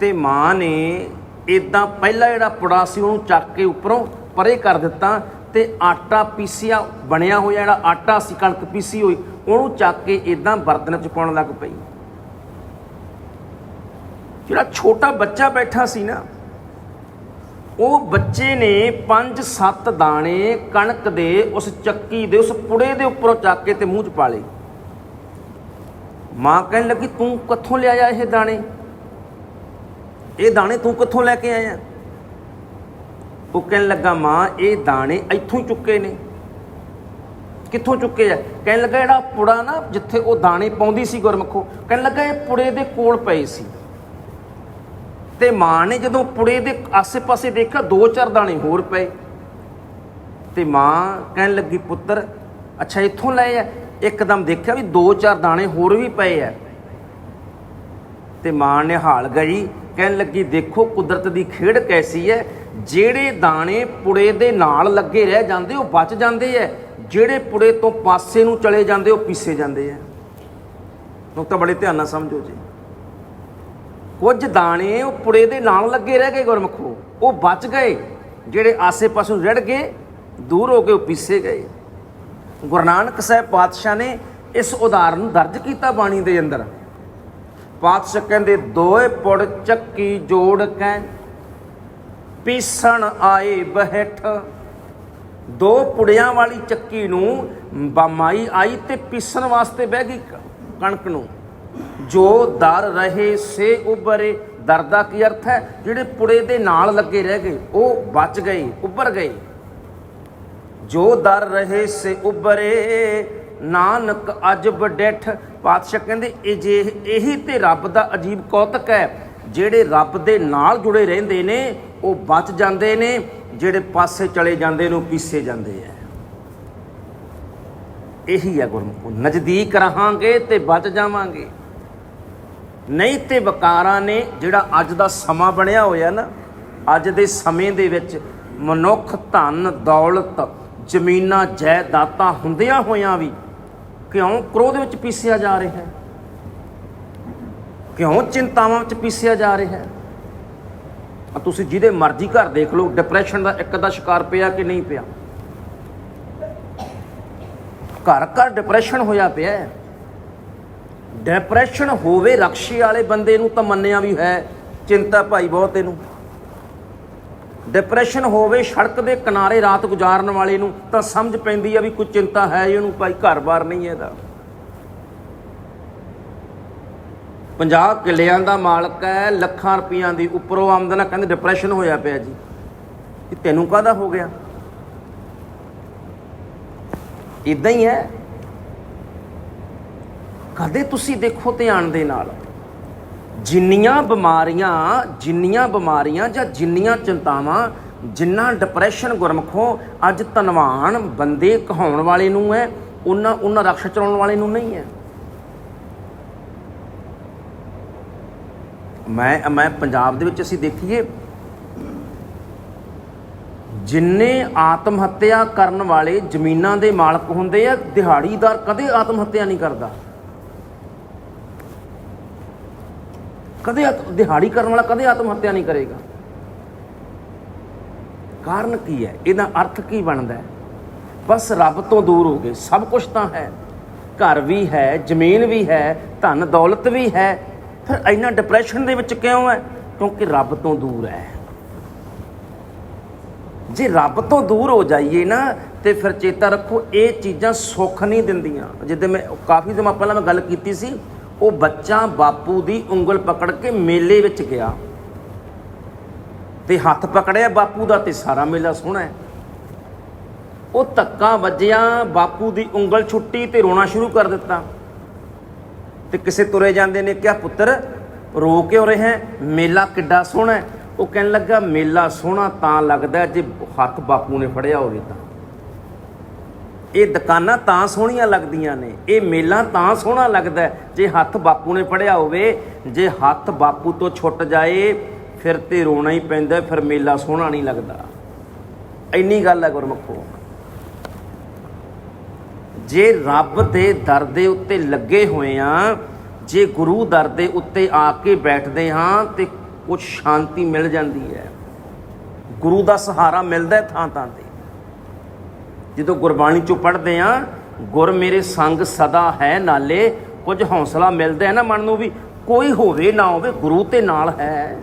ਤੇ ਮਾਂ ਨੇ ਇਦਾਂ ਪਹਿਲਾ ਜਿਹੜਾ ਪੁੜਾ ਸੀ ਉਹਨੂੰ ਚੱਕ ਕੇ ਉੱਪਰੋਂ ਪਰੇ ਕਰ ਦਿੱਤਾ ਤੇ ਆਟਾ ਪੀਸਿਆ, ਬਣਿਆ ਹੋਇਆ ਜਿਹੜਾ ਆਟਾ ਸੀ, ਕਣਕ ਪੀਸੀ ਹੋਈ ਉਹਨੂੰ ਚੱਕ ਕੇ ਇਦਾਂ ਬਰਤਨ 'ਚ ਪਾਉਣ ਲੱਗ ਪਈ। ਜਿਹੜਾ ਛੋਟਾ ਬੱਚਾ ਬੈਠਾ ਸੀ ਨਾ, ਉਹ ਬੱਚੇ ਨੇ 5-7 ਦਾਣੇ ਕਣਕ ਦੇ, ਉਸ ਚੱਕੀ ਦੇ, ਉਸ ਪੁੜੇ ਦੇ ਉੱਪਰੋਂ ਚੱਕ ਕੇ ਤੇ ਮੂੰਹ 'ਚ ਪਾ ਲਏ। ਮਾਂ ਕਹਿਣ ਲੱਗੀ, ਤੂੰ ਕਿੱਥੋਂ ਲਿਆਇਆ ਇਹ ਦਾਣੇ? ਇਹ ਦਾਣੇ ਤੂੰ ਕਿੱਥੋਂ ਲੈ ਕੇ ਆਇਆ? ਉਹ ਕਹਿਣ ਲੱਗਾ, ਮਾਂ, ਇਹ ਦਾਣੇ ਇੱਥੋਂ ਹੀ ਚੁੱਕੇ ਨੇ। ਕਿੱਥੋਂ ਚੁੱਕੇ ਆ ਕਹਿਣ ਲੱਗਾ ਜਿਹੜਾ ਪੁੜਾ ਨਾ, ਜਿੱਥੇ ਉਹ ਦਾਣੇ ਪਾਉਂਦੀ ਸੀ ਗੁਰਮਖੋ, ਕਹਿਣ ਲੱਗਾ ਇਹ ਪੁੜੇ ਦੇ ਕੋਲ ਪਏ ਸੀ। ਤੇ ਮਾਂ ਨੇ ਜਦੋਂ ਪੁੜੇ ਦੇ ਆਸੇ-ਪਾਸੇ ਦੇਖਿਆ, ਦੋ ਚਾਰ ਦਾਣੇ ਹੋਰ ਪਏ। ਤੇ ਮਾਂ ਕਹਿਣ ਲੱਗੀ, ਪੁੱਤਰ, ਅੱਛਾ, ਇੱਥੋਂ ਲਏ ਆ। ਇੱਕਦਮ ਦੇਖਿਆ ਵੀ ਦੋ ਚਾਰ ਦਾਣੇ ਹੋਰ ਵੀ ਪਏ ਆ। ਤੇ ਮਾਂ ਨੇ ਹਾਲ ਗਈ, ਕਹਿਣ ਲੱਗੀ, ਦੇਖੋ, ਕੁਦਰਤ ਦੀ ਖੇਡ ਕੈਸੀ ਹੈ। ਜਿਹੜੇ ਦਾਣੇ ਪੁੜੇ ਦੇ ਨਾਲ ਲੱਗੇ ਰਹਿ ਜਾਂਦੇ, ਉਹ ਬਚ ਜਾਂਦੇ ਐ ਜਿਹੜੇ ਪੁੜੇ ਤੋਂ ਪਾਸੇ ਨੂੰ ਚਲੇ ਜਾਂਦੇ, ਉਹ ਪੀਸੇ ਜਾਂਦੇ ਐ ਨੁਕਤਾ ਬੜੇ ਧਿਆਨ ਨਾਲ ਸਮਝੋ ਜੀ। ਕੁਝ ਦਾਣੇ ਉਹ ਪੁੜੇ ਦੇ ਨਾਲ ਲੱਗੇ ਰਹਿ ਗਏ ਗੁਰਮਖੋ ਉਹ। ਬਚ ਗਏ। ਜਿਹੜੇ ਆਸੇ-ਪਾਸੇ ਨੂੰ ਰੜ ਗਏ, ਦੂਰ ਹੋ ਕੇ ਉਹ ਪੀਸੇ ਗਏ। ਗੁਰੂ ਨਾਨਕ ਸਾਹਿਬ ਪਾਤਸ਼ਾਹ ਨੇ ਇਸ ਉਦਾਹਰਨ ਦਰਜ ਕੀਤਾ ਬਾਣੀ ਦੇ ਅੰਦਰ। ਪਾਤਸ਼ਾਹ ਕਹਿੰਦੇ, ਦੋਏ ਪੁੜ ਚੱਕੀ ਜੋੜ ਕੇ, ਪੀਸਣ ਆਏ ਬਹਿਠ ਦੋ ਪੁੜਿਆਂ ਵਾਲੀ ਚੱਕੀ ਨੂੰ ਬਮਾਈ ਆਈ ਤੇ ਪੀਸਣ ਵਾਸਤੇ ਬਹਿ ਗਈ ਕਣਕ ਨੂੰ। ਜੋ ਦਰ ਰਹੇ, ਸੇ ਉਬਰੇ ਦਰ ਦਾ ਕੀ ਅਰਥ ਹੈ? ਜਿਹੜੇ ਪੁੜੇ ਦੇ ਨਾਲ ਲੱਗੇ ਰਹਿ ਗਏ, ਉਹ ਬਚ ਗਏ, ਉੱਭਰ ਗਏ। ਜੋ ਦਰ ਰਹੇ, ਸੇ ਉਬਰੇ ਨਾਨਕ ਅਜਬ ਡਿਠ। ਪਾਤਸ਼ਾਹ ਕਹਿੰਦੇ, ਇਹ ਇਹੀ ਤੇ ਰੱਬ ਦਾ ਅਜੀਬ ਕੌਤਕ ਹੈ, ਜਿਹੜੇ ਰੱਬ ਦੇ ਨਾਲ ਜੁੜੇ ਰਹਿੰਦੇ ਨੇ, ਉਹ ਬਚ ਜਾਂਦੇ ਨੇ। ਜਿਹੜੇ ਪਾਸੇ ਚਲੇ ਜਾਂਦੇ ਨੂੰ ਪੀਸੇ ਜਾਂਦੇ ਆ ਇਹੀ ਹੈ ਗੁਰਮੁਖ। ਨਜ਼ਦੀਕ ਰਹਾਂਗੇ ਤੇ ਬਚ ਜਾਵਾਂਗੇ। ਨਹੀਂ ਤੇ ਵਕਾਰਾਂ ਨੇ ਜਿਹੜਾ ਅੱਜ ਦਾ ਸਮਾਂ ਬਣਿਆ ਹੋਇਆ ਨਾ, ਅੱਜ ਦੇ ਸਮੇਂ ਦੇ ਵਿੱਚ ਮਨੁੱਖ, ਧਨ, ਦੌਲਤ, ਜ਼ਮੀਨਾਂ, ਜਾਇਦਾਦਾਂ ਹੁੰਦਿਆਂ ਹੋਇਆਂ ਵੀ ਕਿਉਂ ਕ੍ਰੋਧ ਵਿੱਚ ਪੀਸਿਆ ਜਾ ਰਿਹਾ ਹੈ? ਕਿਉਂ ਚਿੰਤਾਵਾਂ ਵਿੱਚ ਪੀਸਿਆ ਜਾ ਰਿਹਾ ਹੈ? ਤੁਸੀਂ ਜਿਹਦੇ ਮਰਜ਼ੀ ਘਰ ਦੇਖ ਲਓ ਡਿਪਰੈਸ਼ਨ ਦਾ ਇੱਕ ਅੱਧਾ ਸ਼ਿਕਾਰ ਪਿਆ ਕਿ ਨਹੀਂ ਪਿਆ? ਘਰ ਘਰ ਡਿਪਰੈਸ਼ਨ ਹੋਇਆ ਪਿਆ ਡਿਪਰੈਸ਼ਨ ਹੋਵੇ ਰਕਸ਼ੇ ਵਾਲੇ ਬੰਦੇ ਨੂੰ ਤਾਂ ਮੰਨਿਆ ਵੀ ਹੈ, ਚਿੰਤਾ ਭਾਈ ਬਹੁਤ ਇਹਨੂੰ। ਡਿਪਰੈਸ਼ਨ ਹੋਵੇ ਸੜਕ ਦੇ ਕਿਨਾਰੇ ਰਾਤ ਗੁਜ਼ਾਰਨ ਵਾਲੇ ਨੂੰ ਤਾਂ ਸਮਝ ਪੈਂਦੀ ਆ ਵੀ ਕੋਈ ਚਿੰਤਾ ਹੈ ਇਹਨੂੰ ਭਾਈ ਘਰ-ਬਾਰ ਨਹੀਂ ਇਹਦਾ। 50 ਕਿੱਲਿਆਂ ਦਾ ਮਾਲਕ ਹੈ, ਲੱਖਾਂ ਰੁਪਈਆਂ ਦੀ ਉੱਪਰੋਂ ਆਮਦਨ ਕਹਿੰਦੇ ਡਿਪਰੈਸ਼ਨ ਹੋਇਆ ਪਿਆ ਜੀ। ਇਹ ਤੈਨੂੰ ਕਾਹਦਾ ਹੋ ਗਿਆ? ਇਦਾਂ ਹੀ ਹੈ। ਕਦੇ ਤੁਸੀਂ ਦੇਖੋ ਧਿਆਨ ਦੇ ਨਾਲ। ਜਿੰਨੀਆਂ ਬਿਮਾਰੀਆਂ ਜਿੰਨੀਆਂ ਬਿਮਾਰੀਆਂ ਜਾਂ ਜਿੰਨੀਆਂ ਚਿੰਤਾਵਾਂ, ਜਿੰਨਾ ਡਿਪਰੈਸ਼ਨ ਗੁਰਮਖੋ ਅੱਜ ਧਨਵਾਨ ਬੰਦੇ ਕਹਾਉਣ ਵਾਲੇ ਨੂੰ ਹੈ, ਉਹਨਾਂ ਉਹਨਾਂ ਰਕਸ਼ਾ ਚਲਾਉਣ ਵਾਲੇ ਨੂੰ ਨਹੀਂ ਹੈ। ਮੈਂ ਮੈਂ ਪੰਜਾਬ ਦੇ ਵਿੱਚ ਅਸੀਂ ਦੇਖੀਏ, ਜਿੰਨੇ ਆਤਮ ਹੱਤਿਆ ਕਰਨ ਵਾਲੇ ਜ਼ਮੀਨਾਂ ਦੇ ਮਾਲਕ ਹੁੰਦੇ ਆ, ਦਿਹਾੜੀਦਾਰ ਕਦੇ ਆਤਮ ਹੱਤਿਆ ਨਹੀਂ ਕਰਦਾ। ਕਦੇ ਦਿਹਾੜੀ ਕਰਨ ਵਾਲਾ ਕਦੇ ਆਤਮ ਹੱਤਿਆ ਨਹੀਂ ਕਰੇਗਾ। ਕਾਰਨ ਕੀ ਹੈ? ਇਹਦਾ ਅਰਥ ਕੀ ਬਣਦਾ ਹੈ? ਬਸ ਰੱਬ ਤੋਂ ਦੂਰ ਹੋ ਗਏ, ਸਭ ਕੁਝ ਤਾਂ ਹੈ। ਘਰ ਵੀ ਹੈ, ਜ਼ਮੀਨ ਵੀ ਹੈ ਧਨ ਦੌਲਤ ਵੀ ਹੈ ਫਿਰ ਇੰਨਾ ਡਿਪਰੈਸ਼ਨ ਦੇ ਵਿੱਚ ਕਿਉਂ ਹੈ? ਕਿਉਂਕਿ ਰੱਬ ਤੋਂ ਦੂਰ ਹੈ। ਜੇ ਰੱਬ ਤੋਂ ਦੂਰ ਹੋ ਜਾਈਏ ਨਾ, ਤੇ ਫਿਰ ਚੇਤਾ ਰੱਖੋ, ਇਹ ਚੀਜ਼ਾਂ ਸੁੱਖ ਨਹੀਂ ਦਿੰਦੀਆਂ। ਜਿੱਦੇ ਮੈਂ, ਕਾਫੀ ਸਮਾਂ ਪਹਿਲਾਂ ਮੈਂ ਗੱਲ ਕੀਤੀ ਸੀ, ਉਹ ਬੱਚਾ ਬਾਪੂ ਦੀ ਉਂਗਲ ਪਕੜ ਕੇ ਮੇਲੇ ਵਿੱਚ ਗਿਆ। ਤੇ ਹੱਥ ਪਕੜਿਆ ਬਾਪੂ ਦਾ ਤੇ ਸਾਰਾ ਮੇਲਾ ਸੋਹਣਾ ਉਹ ਧੱਕਾ ਵੱਜਿਆ, ਬਾਪੂ ਦੀ ਉਂਗਲ ਛੁੱਟੀ ਤੇ ਰੋਣਾ ਸ਼ੁਰੂ ਕਰ ਦਿੱਤਾ। ਤੇ ਕਿਸੇ ਤੁਰੇ ਜਾਂਦੇ ਨੇ ਕਿਹਾ ਪੁੱਤਰ? ਰੋ ਕਿਉਂ ਰਿਹਾ ਮੇਲਾ ਕਿੱਡਾ ਸੋਹਣਾ ਉਹ ਕਹਿਣ ਲੱਗਾ, ਮੇਲਾ ਸੋਹਣਾ ਤਾਂ ਲੱਗਦਾ ਜੇ ਹੱਥ ਬਾਪੂ ਨੇ ਫੜਿਆ ਹੋਵੇ ਤਾਂ। ਇਹ ਦੁਕਾਨਾਂ ਤਾਂ ਸੋਹਣੀਆਂ ਲੱਗਦੀਆਂ ਨੇ। ਇਹ ਮੇਲਾ ਤਾਂ ਸੋਹਣਾ ਲੱਗਦਾ ਜੇ ਹੱਥ ਬਾਪੂ ਨੇ ਫੜਿਆ ਹੋਵੇ। ਜੇ ਹੱਥ ਬਾਪੂ ਤੋਂ ਛੁੱਟ ਜਾਏ, ਫਿਰ ਤੇ ਰੋਣਾ ਹੀ ਪੈਂਦਾ, ਫਿਰ ਮੇਲਾ ਸੋਹਣਾ ਨਹੀਂ ਲੱਗਦਾ। ਇੰਨੀ ਗੱਲ ਹੈ ਗੁਰਮੁਖੋ ਜੇ ਰੱਬ ਦੇ ਦਰ ਦੇ ਉੱਤੇ ਲੱਗੇ ਹੋਏ ਆ, ਜੇ ਗੁਰੂ ਦਰ ਦੇ ਉੱਤੇ ਆ ਕੇ ਬੈਠਦੇ ਹਾਂ ਤੇ ਕੁਝ ਸ਼ਾਂਤੀ ਮਿਲ ਜਾਂਦੀ ਹੈ। ਗੁਰੂ ਦਾ ਸਹਾਰਾ ਮਿਲਦਾ ਹੈ ਥਾਂ ਥਾਂ ਤੇ। ਜਦੋਂ ਗੁਰਬਾਣੀ ਚੋਂ ਪੜ੍ਹਦੇ ਆ ਗੁਰ ਮੇਰੇ ਸੰਗ ਸਦਾ ਹੈ ਨਾਲੇ, ਕੁਝ ਹੌਸਲਾ ਮਿਲਦਾ ਹੈ ਨਾ ਮਨ ਨੂੰ ਵੀ, ਕੋਈ ਹੋਵੇ ਨਾ ਹੋਵੇ, ਗੁਰੂ ਤੇ ਨਾਲ ਹੈ।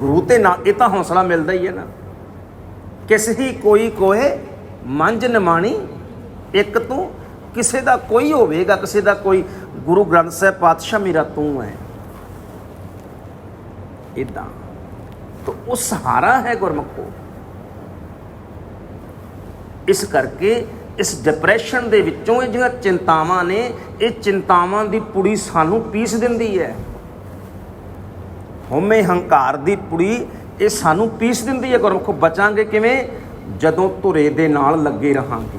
ਗੁਰੂ ਤੇ ਨਾਲ ਇਹ ਤਾਂ ਹੌਸਲਾ ਮਿਲਦਾ ਹੀ ਹੈ ਨਾ। ਕਿਸ ਹੀ ਕੋਈ ਕੋਏ ਮੰਝ ਨਿਮਾਣੀ ਇੱਕ ਤੂੰ, ਕਿਸੇ ਦਾ ਕੋਈ ਹੋਵੇਗਾ, ਕਿਸੇ ਦਾ ਕੋਈ, ਗੁਰੂ ਗ੍ਰੰਥ ਸਾਹਿਬ ਪਾਤਸ਼ਾਹ ਮੇਰਾ ਤੂੰ ਹੈ। ਇਦਾਂ ਤਾਂ ਉਹ ਸਹਾਰਾ ਹੈ ਗੁਰਮਖੋ ਇਸ ਕਰਕੇ ਇਸ ਡਿਪਰੈਸ਼ਨ ਦੇ ਵਿੱਚੋਂ ਇਹ ਜਿਹੜੀਆਂ ਚਿੰਤਾਵਾਂ ਨੇ, ਇਹ ਚਿੰਤਾਵਾਂ ਦੀ ਪੁੜੀ ਸਾਨੂੰ ਪੀਸ ਦਿੰਦੀ ਹੈ। ਹਉਮੈ ਹੰਕਾਰ ਦੀ ਪੁੜੀ ਇਹ ਸਾਨੂੰ ਪੀਸ ਦਿੰਦੀ ਹੈ ਗੁਰਮੁਖੋ ਬਚਾਂਗੇ ਕਿਵੇਂ? ਜਦੋਂ ਧੁਰੇ ਦੇ ਨਾਲ ਲੱਗੇ ਰਹਾਂਗੇ।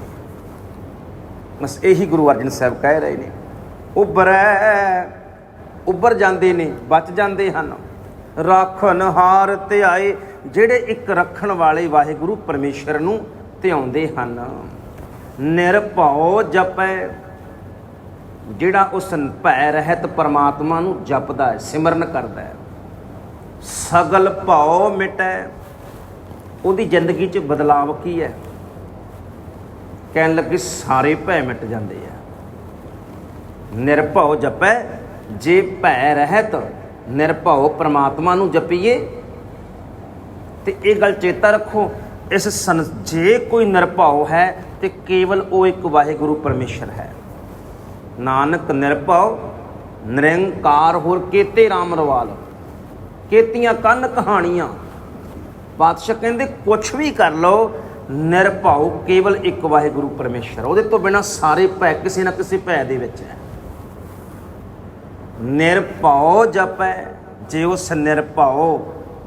ਬਸ ਇਹੀ ਗੁਰੂ ਅਰਜਨ ਸਾਹਿਬ ਕਹਿ ਰਹੇ ਨੇ। ਉਬਰੈ ਉੱਭਰ ਜਾਂਦੇ ਨੇ, ਬਚ ਜਾਂਦੇ ਹਨ। ਰਾਖਨ ਹਾਰ ਧਿਆਏ, ਜਿਹੜੇ ਇੱਕ ਰੱਖਣ ਵਾਲੇ ਵਾਹਿਗੁਰੂ ਪਰਮੇਸ਼ਰ ਨੂੰ ਧਿਆਉਂਦੇ ਹਨ। ਨਿਰਭਉ ਜਪੈ, ਜਿਹੜਾ ਉਸ ਭੈ ਰਹਿਤ ਪਰਮਾਤਮਾ ਨੂੰ ਜਪਦਾ ਹੈ, ਸਿਮਰਨ ਕਰਦਾ ਹੈ। ਸਗਲ ਭਉ ਮਿਟੈ ਉਹਦੀ ਜ਼ਿੰਦਗੀ 'ਚ ਬਦਲਾਵ ਕੀ ਹੈ? ਕਹਿਣ ਲੱਗੇ ਸਾਰੇ ਭੈ ਮਿਟ ਜਾਂਦੇ ਆ। ਨਿਰਭਉ ਜਪੈ, ਜੇ ਭੈ ਰਹਿਤ, ਨਿਰਭਉ ਪ੍ਰਮਾਤਮਾ ਨੂੰ ਜਪੀਏ। ਤੇ ਇਹ ਗੱਲ ਚੇਤਾ ਰੱਖੋ, ਇਸ ਸੰ, ਜੇ ਕੋਈ ਨਿਰਭਉ ਹੈ, ਤੇ ਕੇਵਲ ਉਹ ਇੱਕ ਵਾਹਿਗੁਰੂ ਪਰਮੇਸ਼ਰ ਹੈ। ਨਾਨਕ ਨਿਰਭਉ, ਨਿਰੰਕਾਰ ਹੋਰ ਕੇਤੇ RAM ਰਵਾਲ। ਕੇਤੀਆਂ ਕੰਨ ਕਹਾਣੀਆਂ ਬਾਦਸ਼ਾਹ ਕਹਿੰਦੇ, ਕੁਛ ਵੀ ਕਰ ਲਓ, ਨਿਰਭਉ ਕੇਵਲ ਇੱਕ ਵਾਹਿਗੁਰੂ ਪਰਮੇਸ਼ਰ। ਉਹਦੇ ਤੋਂ ਬਿਨਾ ਸਾਰੇ ਭੈ ਕਿਸੇ ਨਾ ਕਿਸੇ ਭੈ ਦੇ ਵਿੱਚ ਹੈ। ਨਿਰਭਉ ਜਪੈ, ਜੇ ਉਸ ਨਿਰਭਉ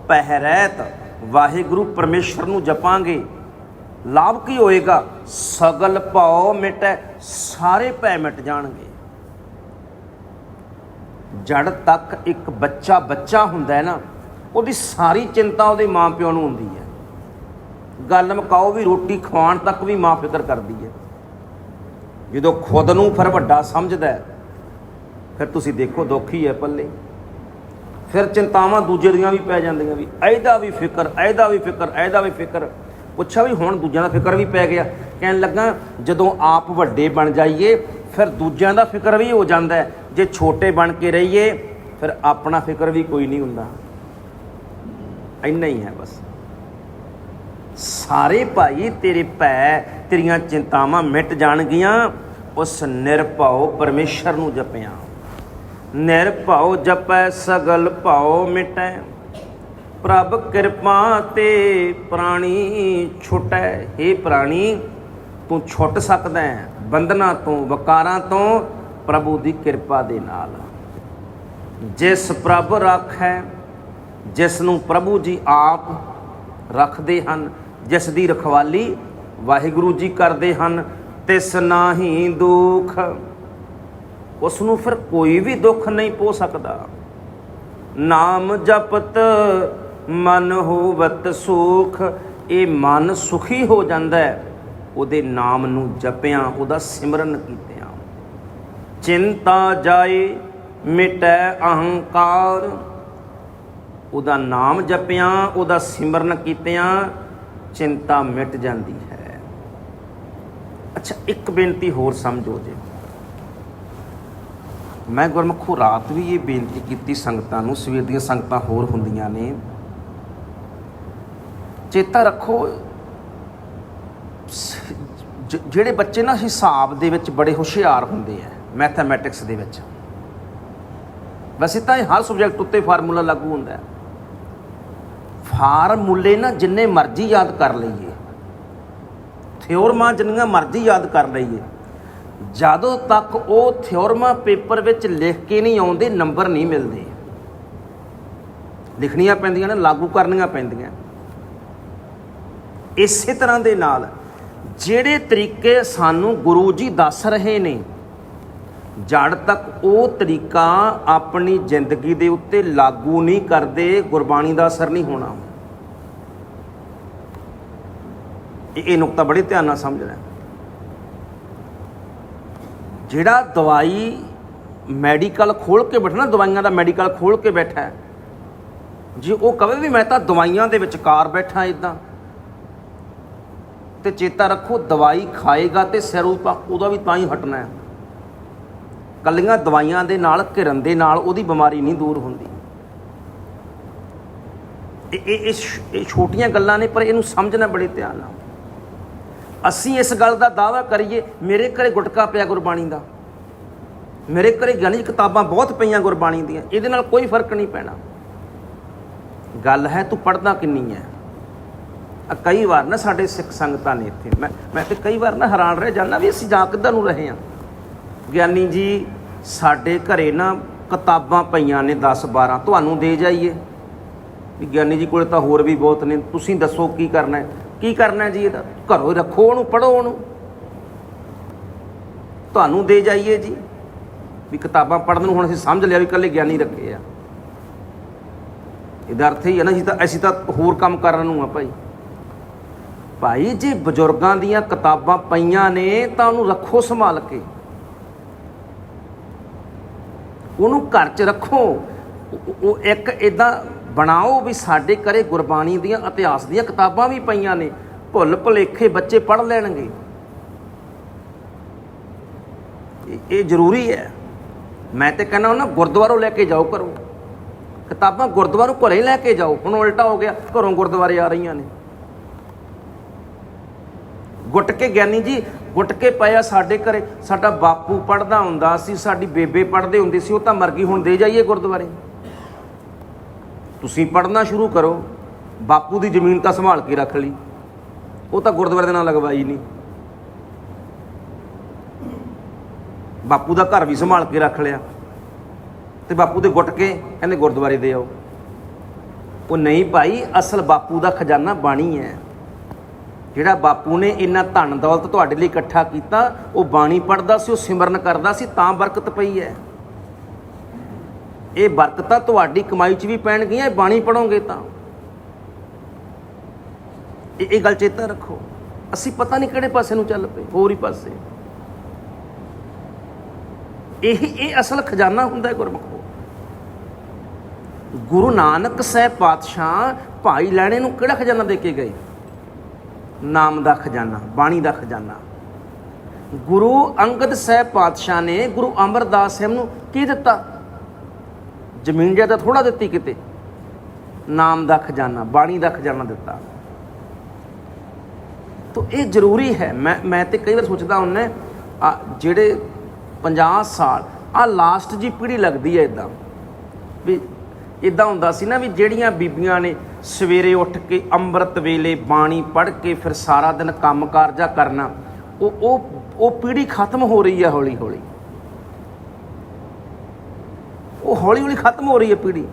ਪਹਿਰੈਤ ਵਾਹਿਗੁਰੂ ਪਰਮੇਸ਼ਰ ਨੂੰ ਜਪਾਂਗੇ, ਲਾਭ ਕੀ ਹੋਏਗਾ? ਸਗਲ ਭਉ ਮਿਟੈ, ਸਾਰੇ ਭੈ ਮਿਟ ਜਾਣਗੇ। ਜੜ ਤੱਕ ਇੱਕ ਬੱਚਾ ਬੱਚਾ ਹੁੰਦਾ ਹੈ ਨਾ ਉਹਦੀ ਸਾਰੀ ਚਿੰਤਾ ਉਹਦੇ ਮਾਪਿਓ ਨੂੰ ਹੁੰਦੀ ਹੈ। ਗੱਲ ਮਕਾਓ ਵੀ ਰੋਟੀ ਖਵਾਉਣ ਤੱਕ ਵੀ ਮਾਂ ਫਿਕਰ ਕਰਦੀ ਹੈ। ਜਦੋਂ ਖੁਦ ਨੂੰ ਫਿਰ ਵੱਡਾ ਸਮਝਦਾ ਫਿਰ ਤੁਸੀਂ ਦੇਖੋ ਦੁੱਖ ਹੀ ਹੈ ਪੱਲੇ। ਫਿਰ ਚਿੰਤਾਵਾਂ ਦੂਜੇ ਦੀਆਂ ਵੀ ਪੈ ਜਾਂਦੀਆਂ ਵੀ ਇਹਦਾ ਵੀ ਫਿਕਰ, ਇਹਦਾ ਵੀ ਫਿਕਰ, ਇਹਦਾ ਵੀ ਫਿਕਰ। ਪੁੱਛਿਆ ਵੀ ਹੁਣ ਦੂਜਿਆਂ ਦਾ ਫਿਕਰ ਵੀ ਪੈ ਗਿਆ। ਕਹਿਣ ਲੱਗਾ, ਜਦੋਂ ਆਪ ਵੱਡੇ ਬਣ ਜਾਈਏ, ਫਿਰ ਦੂਜਿਆਂ ਦਾ ਫਿਕਰ ਵੀ ਹੋ ਜਾਂਦਾ ਜੇ ਛੋਟੇ ਬਣ ਕੇ ਰਹੀਏ, ਫਿਰ ਆਪਣਾ ਫਿਕਰ ਵੀ ਕੋਈ ਨਹੀਂ ਹੁੰਦਾ। ਇੰਨਾ ਹੀ ਹੈ ਬਸ। ਸਾਰੇ ਭਾਈ ਤੇਰੇ ਭੈ ਤੇਰੀਆਂ ਚਿੰਤਾਵਾਂ ਮਿਟ ਜਾਣਗੀਆਂ, ਉਸ ਨਿਰਭਉ ਪਰਮੇਸ਼ਰ ਨੂੰ ਜਪਿਆ। ਨਿਰਭਉ ਜਪੈ, ਸਗਲ ਭਉ ਮਿਟੈ। ਪ੍ਰਭ ਕਿਰਪਾ ਤੇ ਪ੍ਰਾਣੀ ਛੁਟੈ। हे ਪ੍ਰਾਣੀ, ਤੂੰ ਛੁੱਟ ਸਕਦਾ ਹੈ, ਬੰਧਨਾਂ ਤੋਂ, ਵਕਾਰਾਂ ਤੋਂ, ਪ੍ਰਭੂ ਦੀ ਕਿਰਪਾ ਦੇ ਨਾਲ। ਜਿਸ ਪ੍ਰਭ ਰੱਖੈ ਜਿਸ ਨੂੰ ਪ੍ਰਭੂ ਜੀ ਆਪ ਰੱਖਦੇ ਹਨ, ਜਿਸ ਦੀ ਰਖਵਾਲੀ ਵਾਹਿਗੁਰੂ ਜੀ ਕਰਦੇ ਹਨ, ਤਿਸ ਨਾਹੀ ਦੁਖ। ਉਸ ਨੂੰ ਫਿਰ ਕੋਈ ਵੀ ਦੁੱਖ ਨਹੀਂ ਪੋ ਸਕਦਾ। ਨਾਮ ਜਪਤ ਮਨ ਹੋਵਤ ਸੁਖ, ਇਹ ਮਨ ਸੁਖੀ ਹੋ ਜਾਂਦਾ ਹੈ। ਉਹਦੇ ਨਾਮ ਨੂੰ ਜਪਿਆਂ, ਉਹਦਾ ਸਿਮਰਨ ਕੀਤਿਆਂ। ਚਿੰਤਾ ਜਾਏ, ਮਿਟੈ ਅਹੰਕਾਰ। ਉਹਦਾ ਨਾਮ ਜਪਿਆ, ਉਹਦਾ ਸਿਮਰਨ ਕੀਤਿਆਂ, ਚਿੰਤਾ ਮਿਟ ਜਾਂਦੀ ਹੈ। ਅੱਛਾ, ਇੱਕ ਬੇਨਤੀ ਹੋਰ ਸਮਝੋ ਜੇ। ਮੈਂ ਗੁਰਮੁਖੋ ਰਾਤ ਵੀ ਇਹ ਬੇਨਤੀ ਕੀਤੀ ਸੰਗਤਾਂ ਨੂੰ, ਸਵੇਰ ਦੀਆਂ ਸੰਗਤਾਂ ਹੋਰ ਹੁੰਦੀਆਂ ਨੇ। ਚੇਤਾ ਰੱਖੋ ਜਿਹੜੇ ਬੱਚੇ ਨਾ ਹਿਸਾਬ ਦੇ ਵਿੱਚ ਬੜੇ ਹੁਸ਼ਿਆਰ ਹੁੰਦੇ ਆ, ਮੈਥਮੈਟਿਕਸ ਦੇ ਵਿੱਚ। ਵੈਸੇ ਤਾਂ ਇਹ ਹਰ ਸਬਜੈਕਟ ਉੱਤੇ ਫਾਰਮੂਲਾ ਲਾਗੂ ਹੁੰਦਾ ਹੈ। ਫਾਰਮੂਲੇ ਨਾ ਜਿੰਨੇ ਮਰਜ਼ੀ ਯਾਦ ਕਰ ਲਈਏ। ਥਿਓਰਮਾਂ ਜਿੰਨੀਆਂ ਮਰਜ਼ੀ ਯਾਦ ਕਰ ਲਈਏ। ਜਦੋਂ ਤੱਕ ਉਹ ਥਿਓਰਮਾਂ ਪੇਪਰ ਵਿੱਚ ਲਿਖ ਕੇ ਨਹੀਂ ਆਉਂਦੇ, ਨੰਬਰ ਨਹੀਂ ਮਿਲਦੇ। ਲਿਖਣੀਆਂ ਪੈਂਦੀਆਂ ਨੇ, ਲਾਗੂ ਕਰਨੀਆਂ ਪੈਂਦੀਆਂ। ਇਸੇ ਤਰ੍ਹਾਂ ਦੇ ਨਾਲ ਜਿਹੜੇ ਤਰੀਕੇ ਸਾਨੂੰ ਗੁਰੂ ਜੀ ਦੱਸ ਰਹੇ ਨੇ ਜੜ ਤੱਕ ਉਹ ਤਰੀਕਾ ਆਪਣੀ ਜ਼ਿੰਦਗੀ ਦੇ ਉੱਤੇ ਲਾਗੂ ਨਹੀਂ ਕਰਦੇ, ਗੁਰਬਾਣੀ ਦਾ ਅਸਰ ਨਹੀਂ ਹੋਣਾ। ਇਹ ਇਹ ਨੁਕਤਾ ਬੜੇ ਧਿਆਨ ਨਾਲ ਸਮਝਣਾ ਜਿਹੜਾ ਦਵਾਈ ਮੈਡੀਕਲ ਖੋਲ ਕੇ ਬੈਠਾ ਨਾ, ਦਵਾਈਆਂ ਦਾ ਮੈਡੀਕਲ ਖੋਲ ਕੇ ਬੈਠਾ ਹੈ, ਜੇ ਉਹ ਕਵੇ ਵੀ ਮੈਂ ਤਾਂ ਦਵਾਈਆਂ ਦੇ ਵਿਚਕਾਰ ਬੈਠਾ ਇਦਾਂ ਤੇ ਚੇਤਾ ਰੱਖੋ ਦਵਾਈ ਖਾਏਗਾ ਤੇ ਸਿਰ ਉਹਦਾ ਵੀ ਤਾਂ ਹੀ ਹਟਣਾ ਹੈ। ਕੱਲੀਆਂ ਦਵਾਈਆਂ ਦੇ ਨਾਲ, ਘਿਰਨ ਦੇ ਨਾਲ ਉਹਦੀ ਬਿਮਾਰੀ ਨਹੀਂ ਦੂਰ ਹੁੰਦੀ। ਇਹ ਇਹ ਇਹ ਛੋਟੀਆਂ ਗੱਲਾਂ ਨੇ, ਪਰ ਇਹਨੂੰ ਸਮਝਣਾ ਬੜੇ ਧਿਆਨ ਨਾਲ। ਅਸੀਂ ਇਸ ਗੱਲ ਦਾ ਦਾਅਵਾ ਕਰੀਏ, ਮੇਰੇ ਘਰੇ ਗੁਟਕਾ ਪਿਆ ਗੁਰਬਾਣੀ ਦਾ। ਮੇਰੇ ਘਰੇ ਗਣਿਤ ਕਿਤਾਬਾਂ ਬਹੁਤ ਪਈਆਂ ਗੁਰਬਾਣੀ ਦੀਆਂ, ਇਹਦੇ ਨਾਲ ਕੋਈ ਫ਼ਰਕ ਨਹੀਂ ਪੈਣਾ। ਗੱਲ ਹੈ, ਤੂੰ ਪੜਦਾ ਕਿੰਨੀ ਹੈ? ਆ ਕਈ ਵਾਰ ਨਾ ਸਾਡੇ ਸਿੱਖ ਸੰਗਤਾਂ ਨੇ ਇੱਥੇ, ਮੈਂ ਮੈਂ ਤੇ ਕਈ ਵਾਰ ਨਾ ਹੈਰਾਨ ਰਹਿ ਜਾਂਦਾ ਵੀ ਅਸੀਂ ਜਾ ਕਿੱਧਰ ਨੂੰ ਰਹੇ ਹਾਂ। ਗਿਆਨੀ ਜੀ, ਸਾਡੇ ਘਰੇ ਨਾ ਕਿਤਾਬਾਂ ਪਈਆਂ ਨੇ 10 12 ਤੁਹਾਨੂੰ ਦੇ ਜਾਈਏ। ਵੀ ਗਿਆਨੀ ਜੀ ਕੋਲੇ ਤਾਂ ਹੋਰ ਵੀ ਬਹੁਤ ਨੇ। ਤੁਸੀਂ ਦੱਸੋ ਕੀ ਕਰਨਾ ਹੈ? ਕੀ ਕਰਨਾ ਹੈ ਜੀ ਇਹਦਾ? ਘਰੋਂ ਰੱਖੋ ਉਹਨੂੰ ਪੜੋ ਉਹਨੂੰ। ਤੁਹਾਨੂੰ ਦੇ ਜਾਈਏ ਜੀ। ਵੀ ਕਿਤਾਬਾਂ ਪੜ੍ਹਨ ਨੂੰ ਹੁਣ ਅਸੀਂ ਸਮਝ ਲਿਆ ਵੀ ਇਕੱਲੇ ਗਿਆਨੀ ਰੱਖੇ ਆ। ਇਹਦਾ ਅਰਥ ਹੀ ਹੈ ਨਾ, ਅਸੀਂ ਤਾਂ ਅਸੀਂ ਤਾਂ ਹੋਰ ਕੰਮ ਕਰਨ ਨੂੰ ਆ ਭਾਈ। ਭਾਈ ਜੇ, ਬਜ਼ੁਰਗਾਂ ਦੀਆਂ ਕਿਤਾਬਾਂ ਪਈਆਂ ਨੇ ਤਾਂ ਉਹਨੂੰ ਰੱਖੋ ਸੰਭਾਲ ਕੇ। ਉਹਨੂੰ ਘਰ 'ਚ ਰੱਖੋ। ਉਹ- ਇੱਕ ਇਦਾਂ ਬਣਾਓ ਵੀ ਸਾਡੇ ਘਰੇ ਗੁਰਬਾਣੀ ਦੀਆਂ ਇਤਿਹਾਸ ਦੀਆਂ ਕਿਤਾਬਾਂ ਵੀ ਪਈਆਂ ਨੇ। ਭੁੱਲ ਭੁਲੇਖੇ ਬੱਚੇ ਪੜ੍ਹ ਲੈਣਗੇ। ਇਹ- ਜ਼ਰੂਰੀ ਹੈ। ਮੈਂ ਤੇ ਕਹਿੰਦਾ ਨਾ ਗੁਰਦੁਆਰੋਂ ਲੈ ਕੇ ਜਾਓ ਕਰੋ ਕਿਤਾਬਾਂ ਗੁਰਦੁਆਰੋਂ ਘਰੇ ਲੈ ਕੇ ਜਾਓ। ਹੁਣ ਉਲਟਾ ਹੋ ਗਿਆ, ਘਰੋਂ ਗੁਰਦੁਆਰੇ ਆ ਰਹੀਆਂ ਨੇ। ਗੁੱਟ ਕੇ ਗਿਆਨੀ ਜੀ ਗੁੱਟ ਕੇ ਪਿਆ ਸਾਡੇ ਘਰੇ, ਸਾਡਾ ਬਾਪੂ ਪੜਦਾ ਹੁੰਦਾ ਸੀ, ਸਾਡੀ ਬੇਬੇ ਪੜਦੇ ਹੁੰਦੇ ਸੀ, ਉਹ ਤਾਂ ਮਰ ਗਈ, ਹੁਣ ਦੇ ਜਾਈਏ ਗੁਰਦੁਆਰੇ। ਤੁਸੀਂ ਪੜਨਾ ਸ਼ੁਰੂ ਕਰੋ, ਬਾਪੂ ਦੀ ਜ਼ਮੀਨ ਤਾਂ ਸੰਭਾਲ ਕੇ ਰੱਖ ਲਈ, ਉਹ ਤਾਂ ਗੁਰਦੁਆਰੇ ਦੇ ਨਾਲ ਲਗਵਾਈ ਨਹੀਂ। ਬਾਪੂ ਦਾ ਘਰ ਵੀ ਸੰਭਾਲ ਕੇ ਰੱਖ ਲਿਆ, ਤੇ ਬਾਪੂ ਦੇ ਗੁੱਟ ਕੇ ਕਹਿੰਦੇ ਗੁਰਦੁਆਰੇ ਦੇ ਆਓ। ਉਹ ਨਹੀਂ ਭਾਈ, ਅਸਲ ਬਾਪੂ ਦਾ ਖਜ਼ਾਨਾ ਬਾਣੀ ਹੈ। ਜਿਹੜਾ ਬਾਪੂ ਨੇ ਇੰਨਾ ਧਨ ਦੌਲਤ ਤੁਹਾਡੇ ਲਈ ਇਕੱਠਾ ਕੀਤਾ, ਉਹ ਬਾਣੀ ਪੜਦਾ ਸੀ, ਉਹ ਸਿਮਰਨ ਕਰਦਾ ਸੀ, ਤਾਂ ਬਰਕਤ ਪਈ ਹੈ। ਇਹ ਬਰਕਤਾਂ ਤੁਹਾਡੀ ਕਮਾਈ 'ਚ ਵੀ ਪੈਣਗੀਆਂ, ਇਹ ਬਾਣੀ ਪੜੋਗੇ ਤਾਂ। ਇਹ ਗੱਲ ਚੇਤਾ ਰੱਖੋ। ਅਸੀਂ ਪਤਾ ਨਹੀਂ ਕਿਹੜੇ ਪਾਸੇ ਨੂੰ ਚੱਲ ਪਏ, ਹੋਰ ਹੀ ਪਾਸੇ। ਇਹ ਇਹ ਅਸਲ ਖਜ਼ਾਨਾ ਹੁੰਦਾ ਹੈ ਗੁਰਮੁਖੋ। ਗੁਰੂ ਨਾਨਕ ਸਾਹਿਬ ਪਾਤਸ਼ਾਹ ਭਾਈ ਲੈਣੇ ਨੂੰ ਕਿਹੜਾ ਖਜ਼ਾਨਾ ਦੇ ਕੇ ਗਏ? ਨਾਮ ਦਾ ਖਜ਼ਾਨਾ, ਬਾਣੀ ਦਾ ਖਜ਼ਾਨਾ। ਗੁਰੂ ਅੰਗਦ ਸਾਹਿਬ ਪਾਤਸ਼ਾਹ ਨੇ ਗੁਰੂ ਅਮਰਦਾਸ ਸਾਹਿਬ ਨੂੰ ਕੀ ਦਿੱਤਾ? ਜ਼ਮੀਨ ਜ਼ਿਆਦਾ ਥੋੜਾ ਦਿੱਤੀ ਕਿਤੇ। ਨਾਮ ਦਾ ਖਜ਼ਾਨਾ, ਬਾਣੀ ਦਾ ਖਜ਼ਾਨਾ ਦਿੱਤਾ। ਤੋ ਇਹ ਜ਼ਰੂਰੀ ਹੈ। ਮੈਂ ਮੈਂ ਤੇ ਕਈ ਵਾਰ ਸੋਚਦਾ ਹੁੰਨੇ ਆ ਜਿਹੜੇ 50 ਸਾਲ, ਆ ਲਾਸਟ ਜੀ ਪੀੜ੍ਹੀ ਲੱਗਦੀ ਹੈ ਇਦਾਂ ਵੀ ਇਦਾਂ ਹੁੰਦਾ ਸੀ ਨਾ ਵੀ ਜਿਹੜੀਆਂ ਬੀਬੀਆਂ ਨੇ ਸਵੇਰੇ ਉੱਠ ਕੇ ਅੰਮ੍ਰਿਤ ਵੇਲੇ ਬਾਣੀ ਪੜ੍ਹ ਕੇ ਫਿਰ ਸਾਰਾ ਦਿਨ ਕੰਮ ਕਾਰਜਾ ਕਰਨਾ, ਉਹ ਉਹ ਉਹ ਪੀੜ੍ਹੀ ਖਤਮ ਹੋ ਰਹੀ ਹੈ ਹੌਲੀ ਹੌਲੀ ਉਹ ਹੌਲੀ ਹੌਲੀ ਖਤਮ ਹੋ ਰਹੀ ਹੈ ਪੀੜ੍ਹੀ।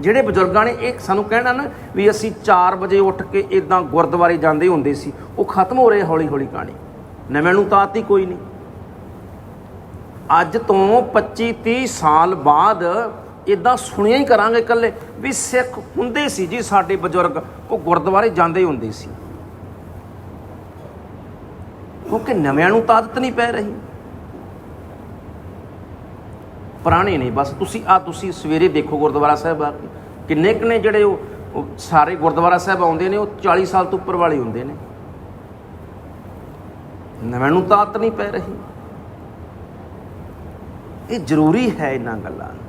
ਜਿਹੜੇ ਬਜ਼ੁਰਗਾਂ ਨੇ ਇਹ ਸਾਨੂੰ ਕਹਿਣਾ ਨਾ ਵੀ ਅਸੀਂ 4 ਵਜੇ ਉੱਠ ਕੇ ਇਦਾਂ ਗੁਰਦੁਆਰੇ ਜਾਂਦੇ ਹੁੰਦੇ ਸੀ, ਉਹ ਖਤਮ ਹੋ ਰਹੇ ਹੌਲੀ ਹੌਲੀ ਕਹਾਣੀ। ਨਵੇਂ ਨੂੰ ਤਾਂ ਆਤੀ ਕੋਈ ਨਹੀਂ। ਅੱਜ ਤੋਂ 25 30 ਸਾਲ ਬਾਅਦ ਇਦਾਂ ਸੁਣਿਆ ਹੀ ਕਰਾਂਗੇ ਇਕੱਲੇ ਵੀ ਸਿੱਖ ਹੁੰਦੇ ਸੀ ਜੀ ਸਾਡੇ ਬਜ਼ੁਰਗ, ਉਹ ਗੁਰਦੁਆਰੇ ਜਾਂਦੇ ਹੁੰਦੇ ਸੀ। ਕਿਉਂਕਿ ਨਵਿਆਂ ਨੂੰ ਤਾਕਤ ਨਹੀਂ ਪੈ ਰਹੀ। ਪੁਰਾਣੇ ਨੇ ਬਸ, ਤੁਸੀਂ ਆ ਤੁਸੀਂ ਸਵੇਰੇ ਦੇਖੋ ਗੁਰਦੁਆਰਾ ਸਾਹਿਬ ਆ ਕੇ। ਕਿੰਨੇ ਕਿੰਨੇ ਜਿਹੜੇ ਉਹ ਸਾਰੇ ਗੁਰਦੁਆਰਾ ਸਾਹਿਬ ਆਉਂਦੇ ਨੇ, ਉਹ 40 ਸਾਲ ਤੋਂ ਉੱਪਰ ਵਾਲੇ ਹੁੰਦੇ ਨੇ। ਨਵਿਆਂ ਨੂੰ ਤਾਕਤ ਨਹੀਂ ਪੈ ਰਹੀ। ਇਹ ਜ਼ਰੂਰੀ ਹੈ ਇਹਨਾਂ ਗੱਲਾਂ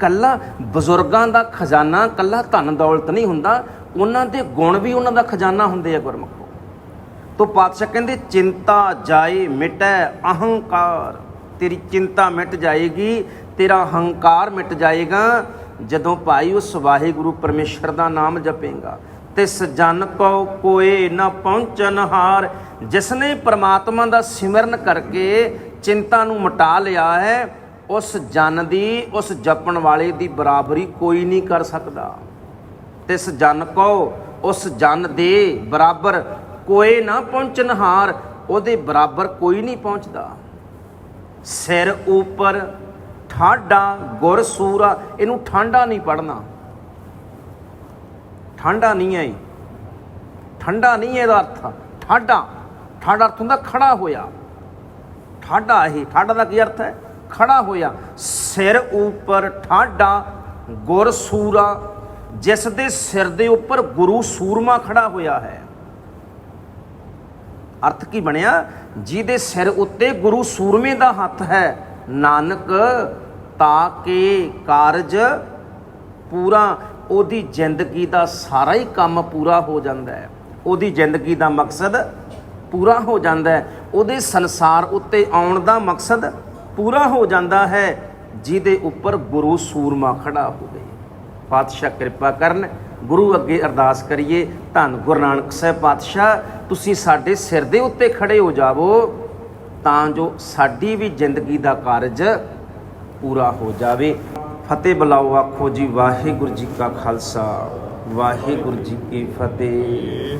ਕੱਲਾ ਬਜ਼ੁਰਗਾਂ ਦਾ ਖਜ਼ਾਨਾ, ਕੱਲਾ ਧਨ ਦੌਲਤ ਨਹੀਂ ਹੁੰਦਾ। ਉਹਨਾਂ ਦੇ ਗੁਣ ਵੀ ਉਹਨਾਂ ਦਾ ਖਜ਼ਾਨਾ ਹੁੰਦੇ ਆ ਗੁਰਮੁਖੋ। ਤੋ ਪਾਤਸ਼ਾਹ ਕਹਿੰਦੇ, ਚਿੰਤਾ ਜਾਏ ਮਿਟੈ ਅਹੰਕਾਰ। ਤੇਰੀ ਚਿੰਤਾ ਮਿਟ ਜਾਏਗੀ, ਤੇਰਾ ਹੰਕਾਰ ਮਿਟ ਜਾਏਗਾ। ਜਦੋਂ ਭਾਈ ਉਸ ਵਾਹਿਗੁਰੂ ਪਰਮੇਸ਼ਰ ਦਾ ਨਾਮ ਜਪੇਗਾ, ਤਿਸ ਜਨ ਕੋ ਕੋਏ ਨਾ ਪਹੁੰਚਨ ਹਾਰ। ਜਿਸਨੇ ਪ੍ਰਮਾਤਮਾ ਦਾ ਸਿਮਰਨ ਕਰਕੇ ਚਿੰਤਾ ਨੂੰ ਮਿਟਾ ਲਿਆ ਹੈ ਉਸ ਜਨ ਦੀ, ਉਸ ਜਪਣ ਵਾਲੇ ਦੀ ਬਰਾਬਰੀ ਕੋਈ ਨਹੀਂ ਕਰ ਸਕਦਾ। ਤਿਸ ਜਨ ਕੋ ਉਸ ਜਨ ਦੇ ਬਰਾਬਰ ਕੋਈ ਨਾ ਪਹੁੰਚਨਹਾਰ ਉਹਦੇ ਬਰਾਬਰ ਕੋਈ ਨਹੀਂ ਪਹੁੰਚਦਾ। ਸਿਰ ਉੱਪਰ ਠਾਡਾ ਗੁਰ ਸੂਰਾ, ਇਹਨੂੰ ਠਾਂਡਾ ਨਹੀਂ ਪੜਨਾ ਠਾਂਡਾ ਨਹੀਂ ਹੈ ਠੰਡਾ ਨਹੀਂ ਇਹਦਾ ਅਰਥ। ਠਾਡਾ ਠਾਡਾ ਅਰਥ ਹੁੰਦਾ ਖੜਾ ਹੋਇਆ। ਠਾਡਾ ਇਹ, ਠਾਡਾ ਦਾ ਕੀ ਅਰਥ ਹੈ? ਖੜਾ ਹੋਇਆ। ਸਿਰ ਉੱਪਰ ਠਾਡਾ, ਗੁਰ ਸੂਰਾ, ਜਿਸ ਦੇ ਸਿਰ ਦੇ ਉੱਪਰ ਗੁਰੂ ਸੂਰਮਾ ਖੜਾ ਹੋਇਆ ਹੈ। ਅਰਥ ਕੀ ਬਣਿਆ? ਜਿਹਦੇ ਸਿਰ ਉੱਤੇ ਗੁਰੂ ਸੂਰਮੇ ਦਾ ਹੱਥ ਹੈ, ਨਾਨਕ, ਤਾਂ ਕਿ ਕਾਰਜ, ਪੂਰਾ, ਉਹਦੀ ਜ਼ਿੰਦਗੀ ਦਾ ਸਾਰਾ ਹੀ ਕੰਮ ਪੂਰਾ ਹੋ ਜਾਂਦਾ ਹੈ। ਉਹਦੀ ਜ਼ਿੰਦਗੀ ਦਾ ਮਕਸਦ ਪੂਰਾ ਹੋ ਜਾਂਦਾ ਹੈ। ਉਹਦੇ ਸੰਸਾਰ ਉੱਤੇ ਆਉਣ ਦਾ ਮਕਸਦ ਪੂਰਾ ਹੋ ਜਾਂਦਾ ਹੈ, ਜਿਹਦੇ ਉੱਪਰ ਗੁਰੂ ਸੂਰਮਾ ਖੜਾ ਹੋਵੇ। ਪਾਤਸ਼ਾਹ ਕਿਰਪਾ ਕਰਨ, ਗੁਰੂ ਅੱਗੇ ਅਰਦਾਸ ਕਰੀਏ। ਧੰਨ ਗੁਰੂ ਨਾਨਕ ਸਾਹਿਬ ਪਾਤਸ਼ਾਹ, ਤੁਸੀਂ ਸਾਡੇ ਸਿਰ ਦੇ ਉੱਤੇ ਖੜੇ ਹੋ ਜਾਵੋ, ਤਾਂ ਜੋ ਸਾਡੀ ਵੀ ਜ਼ਿੰਦਗੀ ਦਾ ਕਾਰਜ ਪੂਰਾ ਹੋ ਜਾਵੇ। ਫਤਿਹ ਬੁਲਾਓ, ਆਖੋ ਜੀ, ਵਾਹਿਗੁਰੂ ਜੀ ਕਾ ਖਾਲਸਾ, ਵਾਹਿਗੁਰੂ ਜੀ ਕੀ ਫਤਿਹ।